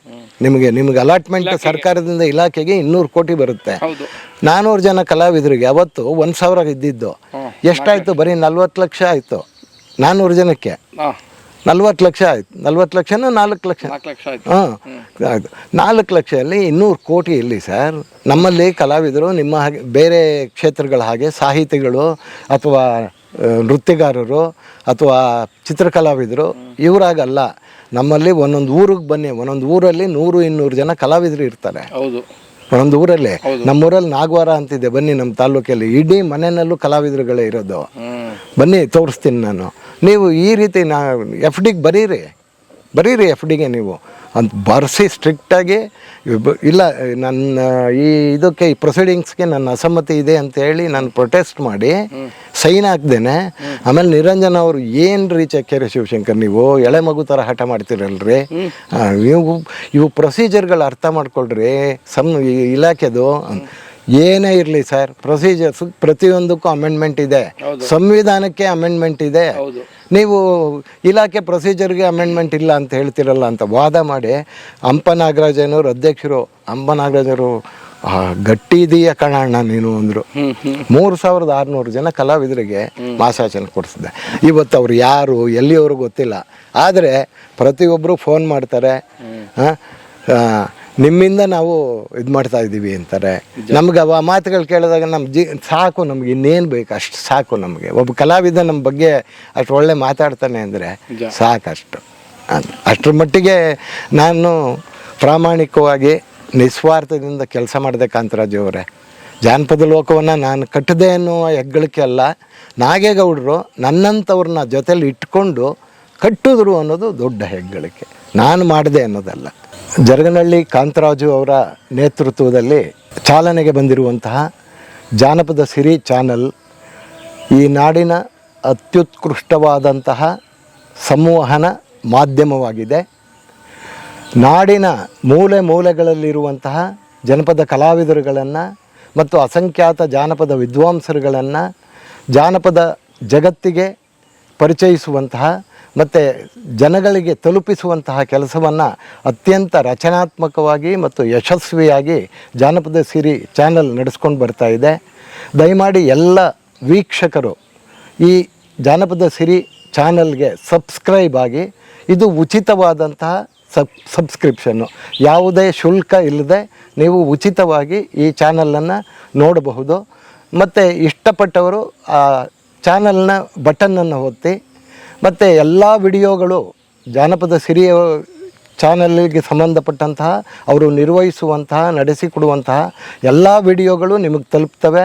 ನಿಮಗೆ ನಿಮ್ಗೆ ಅಲಾಟ್ಮೆಂಟ್ ಸರ್ಕಾರದಿಂದ ಇಲಾಖೆಗೆ ಇನ್ನೂರು ಕೋಟಿ ಬರುತ್ತೆ. ನಾನ್ನೂರು ಜನ ಕಲಾವಿದರಿಗೆ ಅವತ್ತು ಒಂದು ಸಾವಿರ ಇದ್ದಿದ್ದು. ಎಷ್ಟಾಯಿತು? ಬರೀ ನಲ್ವತ್ತು ಲಕ್ಷ ಆಯಿತು. ನಾನ್ನೂರು ಜನಕ್ಕೆ. ನಲ್ವತ್ತು ಲಕ್ಷ ಆಯ್ತು. ನಲ್ವತ್ತು ಲಕ್ಷನ ನಾಲ್ಕು ಲಕ್ಷ? ನಾಲ್ಕು ಲಕ್ಷ ಆಯ್ತು. ಹಾಂ. ಆಯ್ತು. ನಾಲ್ಕು ಲಕ್ಷದಲ್ಲಿ ಇನ್ನೂರು ಕೋಟಿ ಇಲ್ಲಿ ಸರ್. ನಮ್ಮಲ್ಲಿ ಕಲಾವಿದರು ನಿಮ್ಮ ಹಾಗೆ ಬೇರೆ ಕ್ಷೇತ್ರಗಳ ಹಾಗೆ ಸಾಹಿತಿಗಳು ಅಥವಾ ನೃತ್ಯಗಾರರು ಅಥವಾ ಚಿತ್ರಕಲಾವಿದರು ಇವರಾಗಲ್ಲ. ನಮ್ಮಲ್ಲಿ ಒಂದೊಂದು ಊರಿಗೆ ಬನ್ನಿ. ಒಂದೊಂದು ಊರಲ್ಲಿ ನೂರು ಇನ್ನೂರು ಜನ ಕಲಾವಿದರು ಇರ್ತಾರೆ. ಹೌದು. ಒಂದೊಂದು ಊರಲ್ಲಿ. ನಮ್ಮೂರಲ್ಲಿ ನಾಗವಾರ ಅಂತಿದೆ ಬನ್ನಿ ನಮ್ಮ ತಾಲೂಕಲ್ಲಿ. ಇಡೀ ಮನೆಯಲ್ಲೂ ಕಲಾವಿದರುಗಳೇ ಇರೋದು. ಬನ್ನಿ ತೋರಿಸ್ತೀನಿ ನಾನು. ನೀವು ಈ ರೀತಿ ನಾ ಎಫ್ ಡಿಗೆ ಬರೀರಿ. ಬರೀರಿ ಎಫ್ ಡಿಗೆ ನೀವು. ಅಂತ ಬರೆಸಿ ಸ್ಟ್ರಿಕ್ಟಾಗಿ ಇಲ್ಲ ನನ್ನ ಈ ಇದಕ್ಕೆ ಈ ಪ್ರೊಸೀಡಿಂಗ್ಸ್ಗೆ ನನ್ನ ಅಸಮ್ಮತಿ ಇದೆ ಅಂತ ಹೇಳಿ ನಾನು ಪ್ರೊಟೆಸ್ಟ್ ಮಾಡಿ ಸೈನ್ ಹಾಕ್ದೇನೆ. ಆಮೇಲೆ ನಿರಂಜನ್ ಅವರು ಏನು ರೀಚ್ ಹಾಕ್ಯಾರ ಶಿವಶಂಕರ್ ನೀವು? ಎಳೆ ಮಗು ಥರ ಹಠ ಮಾಡ್ತೀರಲ್ರಿ? ರೀ ನೀವು ಇವು ಪ್ರೊಸೀಜರ್ಗಳು ಅರ್ಥ ಮಾಡ್ಕೊಳ್ರಿ. ಸಮ್ ಈ ಇಲಾಖೆದು. ಏನೇ ಇರಲಿ ಸರ್ ಪ್ರೊಸೀಜರ್ಸ್ ಪ್ರತಿಯೊಂದಕ್ಕೂ ಅಮೆಂಡ್ಮೆಂಟ್ ಇದೆ. ಸಂವಿಧಾನಕ್ಕೆ ಅಮೆಂಡ್ಮೆಂಟ್ ಇದೆ. ನೀವು ಇಲಾಖೆ ಪ್ರೊಸೀಜರ್ಗೆ ಅಮೆಂಡ್ಮೆಂಟ್ ಇಲ್ಲ ಅಂತ ಹೇಳ್ತಿರಲ್ಲ ಅಂತ ವಾದ ಮಾಡಿ ಹಂಪ ನಾಗರಾಜನವರು ಅಧ್ಯಕ್ಷರು ಹಂಪ ನಾಗರಾಜರು ಗಟ್ಟಿ ಇದೆಯ ಕಣಣ್ಣ ನೀನು ಅಂದರು. ಮೂರು ಸಾವಿರದ ಆರುನೂರು ಜನ ಕಲಾವಿದರಿಗೆ ಮಾಸಾಚನೆ ಕೊಡಿಸಿದೆ. ಇವತ್ತು ಅವ್ರು ಯಾರು ಎಲ್ಲಿಯವರು ಗೊತ್ತಿಲ್ಲ. ಆದರೆ ಪ್ರತಿಯೊಬ್ಬರು ಫೋನ್ ಮಾಡ್ತಾರೆ. ಆ, ನಿಮ್ಮಿಂದ ನಾವು ಇದು ಮಾಡ್ತಾ ಇದ್ದೀವಿ ಅಂತಾರೆ. ನಮ್ಗೆ ಅವ ಮಾತುಗಳು ಕೇಳಿದಾಗ ನಮ್ಮ ಜಿ ಸಾಕು ನಮ್ಗೆ ಇನ್ನೇನು ಬೇಕು ಅಷ್ಟು ಸಾಕು ನಮಗೆ. ಒಬ್ಬ ಕಲಾವಿದ ನಮ್ಮ ಬಗ್ಗೆ ಅಷ್ಟು ಒಳ್ಳೆ ಮಾತಾಡ್ತಾನೆ ಅಂದರೆ ಸಾಕಷ್ಟು. ಅಷ್ಟರ ಮಟ್ಟಿಗೆ ನಾನು ಪ್ರಾಮಾಣಿಕವಾಗಿ ನಿಸ್ವಾರ್ಥದಿಂದ ಕೆಲಸ ಮಾಡಿದೆ ಕಾಂತರಾಜು ಅವರೇ. ಜಾನಪದ ಲೋಕವನ್ನು ನಾನು ಕಟ್ಟದೆ ಅನ್ನುವ ಹೆಗ್ಗಳಿಕೆ ಅಲ್ಲ. ನಾಗೇಗೌಡರು ನನ್ನಂಥವ್ರನ್ನ ಜೊತೆಲಿ ಇಟ್ಕೊಂಡು ಕಟ್ಟಿದ್ರು ಅನ್ನೋದು ದೊಡ್ಡ ಹೆಗ್ಗಳಿಕೆ. ನಾನು ಮಾಡಿದೆ ಅನ್ನೋದಲ್ಲ. ಜರಗನಹಳ್ಳಿ ಕಾಂತರಾಜು ಅವರ ನೇತೃತ್ವದಲ್ಲಿ ಚಾಲನೆಗೆ ಬಂದಿರುವಂತಹ ಜಾನಪದ ಸಿರಿ ಚಾನಲ್ ಈ ನಾಡಿನ ಅತ್ಯುತ್ಕೃಷ್ಟವಾದಂತಹ ಸಂವಹನ ಮಾಧ್ಯಮವಾಗಿದೆ. ನಾಡಿನ ಮೂಲೆ ಮೂಲೆಗಳಲ್ಲಿರುವಂತಹ ಜನಪದ ಕಲಾವಿದರುಗಳನ್ನು ಮತ್ತು ಅಸಂಖ್ಯಾತ ಜಾನಪದ ವಿದ್ವಾಂಸರುಗಳನ್ನು ಜಾನಪದ ಜಗತ್ತಿಗೆ ಪರಿಚಯಿಸುವಂತಹ ಮತ್ತು ಜನಗಳಿಗೆ ತಲುಪಿಸುವಂತಹ ಕೆಲಸವನ್ನು ಅತ್ಯಂತ ರಚನಾತ್ಮಕವಾಗಿ ಮತ್ತು ಯಶಸ್ವಿಯಾಗಿ ಜಾನಪದ ಸಿರಿ ಚಾನಲ್ ನಡೆಸ್ಕೊಂಡು ಬರ್ತಾ ಇದೆ. ದಯಮಾಡಿ ಎಲ್ಲ ವೀಕ್ಷಕರು ಈ ಜಾನಪದ ಸಿರಿ ಚಾನಲ್ಗೆ ಸಬ್ಸ್ಕ್ರೈಬ್ ಆಗಿ, ಇದು ಉಚಿತವಾದಂತಹ ಸಬ್, ಸಬ್ಸ್ಕ್ರಿಪ್ಷನ್ನು. ಯಾವುದೇ ಶುಲ್ಕ ಇಲ್ಲದೆ ನೀವು ಉಚಿತವಾಗಿ ಈ ಚಾನಲನ್ನು ನೋಡಬಹುದು. ಮತ್ತು ಇಷ್ಟಪಟ್ಟವರು ಆ ಚಾನಲ್ನ ಬಟನ್ನನ್ನು ಒತ್ತಿ ಮತ್ತು ಎಲ್ಲ ವಿಡಿಯೋಗಳು ಜಾನಪದ ಸಿರಿಯ ಚಾನಲ್ಗೆ ಸಂಬಂಧಪಟ್ಟಂತಹ, ಅವರು ನಿರ್ವಹಿಸುವಂತಹ, ನಡೆಸಿಕೊಡುವಂತಹ ಎಲ್ಲ ವಿಡಿಯೋಗಳು ನಿಮಗೆ ತಲುಪ್ತವೆ.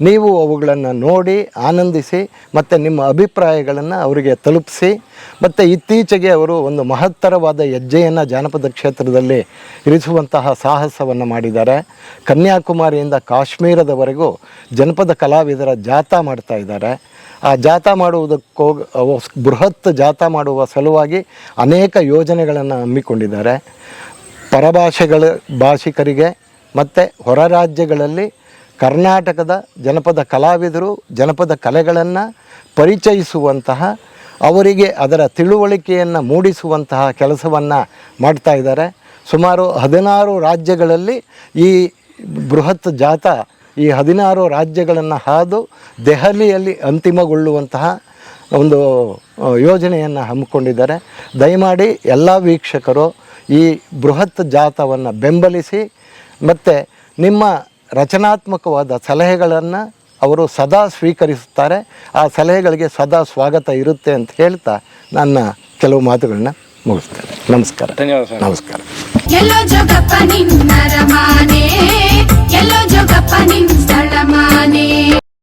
ನೀವು ಅವುಗಳನ್ನು ನೋಡಿ, ಆನಂದಿಸಿ, ಮತ್ತು ನಿಮ್ಮ ಅಭಿಪ್ರಾಯಗಳನ್ನು ಅವರಿಗೆ ತಲುಪಿಸಿ, ಮತ್ತು ಇತ್ತೀಚೆಗೆ ಅವರು ಒಂದು ಮಹತ್ತರವಾದ ಹೆಜ್ಜೆಯನ್ನು ಜಾನಪದ ಕ್ಷೇತ್ರದಲ್ಲಿ ಇರಿಸುವಂತಹ ಸಾಹಸವನ್ನು ಮಾಡಿದ್ದಾರೆ. ಕನ್ಯಾಕುಮಾರಿಯಿಂದ ಕಾಶ್ಮೀರದವರೆಗೂ ಜನಪದ ಕಲಾವಿದರ ಜಾಥಾ ಮಾಡ್ತಾ ಇದ್ದಾರೆ. ಆ ಜಾಥಾ ಮಾಡುವುದಕ್ಕೋ ಬೃಹತ್ ಜಾಥಾ ಮಾಡುವ ಸಲುವಾಗಿ ಅನೇಕ ಯೋಜನೆಗಳನ್ನು ಹಮ್ಮಿಕೊಂಡಿದ್ದಾರೆ. ಪರಭಾಷೆಗಳ ಭಾಷಿಕರಿಗೆ ಮತ್ತು ಹೊರ ರಾಜ್ಯಗಳಲ್ಲಿ ಕರ್ನಾಟಕದ ಜನಪದ ಕಲಾವಿದರು, ಜನಪದ ಕಲೆಗಳನ್ನು ಪರಿಚಯಿಸುವಂತಹ, ಅವರಿಗೆ ಅದರ ತಿಳುವಳಿಕೆಯನ್ನು ಮೂಡಿಸುವಂತಹ ಕೆಲಸವನ್ನು ಮಾಡ್ತಾ ಇದ್ದಾರೆ. ಸುಮಾರು ಹದಿನಾರು ರಾಜ್ಯಗಳಲ್ಲಿ ಈ ಬೃಹತ್ ಜಾಥಾ ಈ ಹದಿನಾರು ರಾಜ್ಯಗಳನ್ನು ಹಾದು ದೆಹಲಿಯಲ್ಲಿ ಅಂತಿಮಗೊಳ್ಳುವಂತಹ ಒಂದು ಯೋಜನೆಯನ್ನು ಹಮ್ಮಿಕೊಂಡಿದ್ದಾರೆ. ದಯಮಾಡಿ ಎಲ್ಲ ವೀಕ್ಷಕರು ಈ ಬೃಹತ್ ಜಾಥವನ್ನು ಬೆಂಬಲಿಸಿ ಮತ್ತು ನಿಮ್ಮ ರಚನಾತ್ಮಕವಾದ ಸಲಹೆಗಳನ್ನು ಅವರು ಸದಾ ಸ್ವೀಕರಿಸುತ್ತಾರೆ. ಆ ಸಲಹೆಗಳಿಗೆ ಸದಾ ಸ್ವಾಗತ ಇರುತ್ತೆ ಅಂತ ಹೇಳ್ತಾ ನನ್ನ ಕೆಲವು ಮಾತುಗಳನ್ನ ಮುಗಿಸ್ತೇನೆ ನಮಸ್ಕಾರ. ಧನ್ಯವಾದ ನಮಸ್ಕಾರ. ಎಲ್ಲೋ ಜೋಗಪ್ಪ ನಿನ್ನ ರಮಾನೆ ಎಲ್ಲೋ ಜೋಗಪ್ಪ ನಿನ್ನ ಸ್ಥಳಮಾನೆ.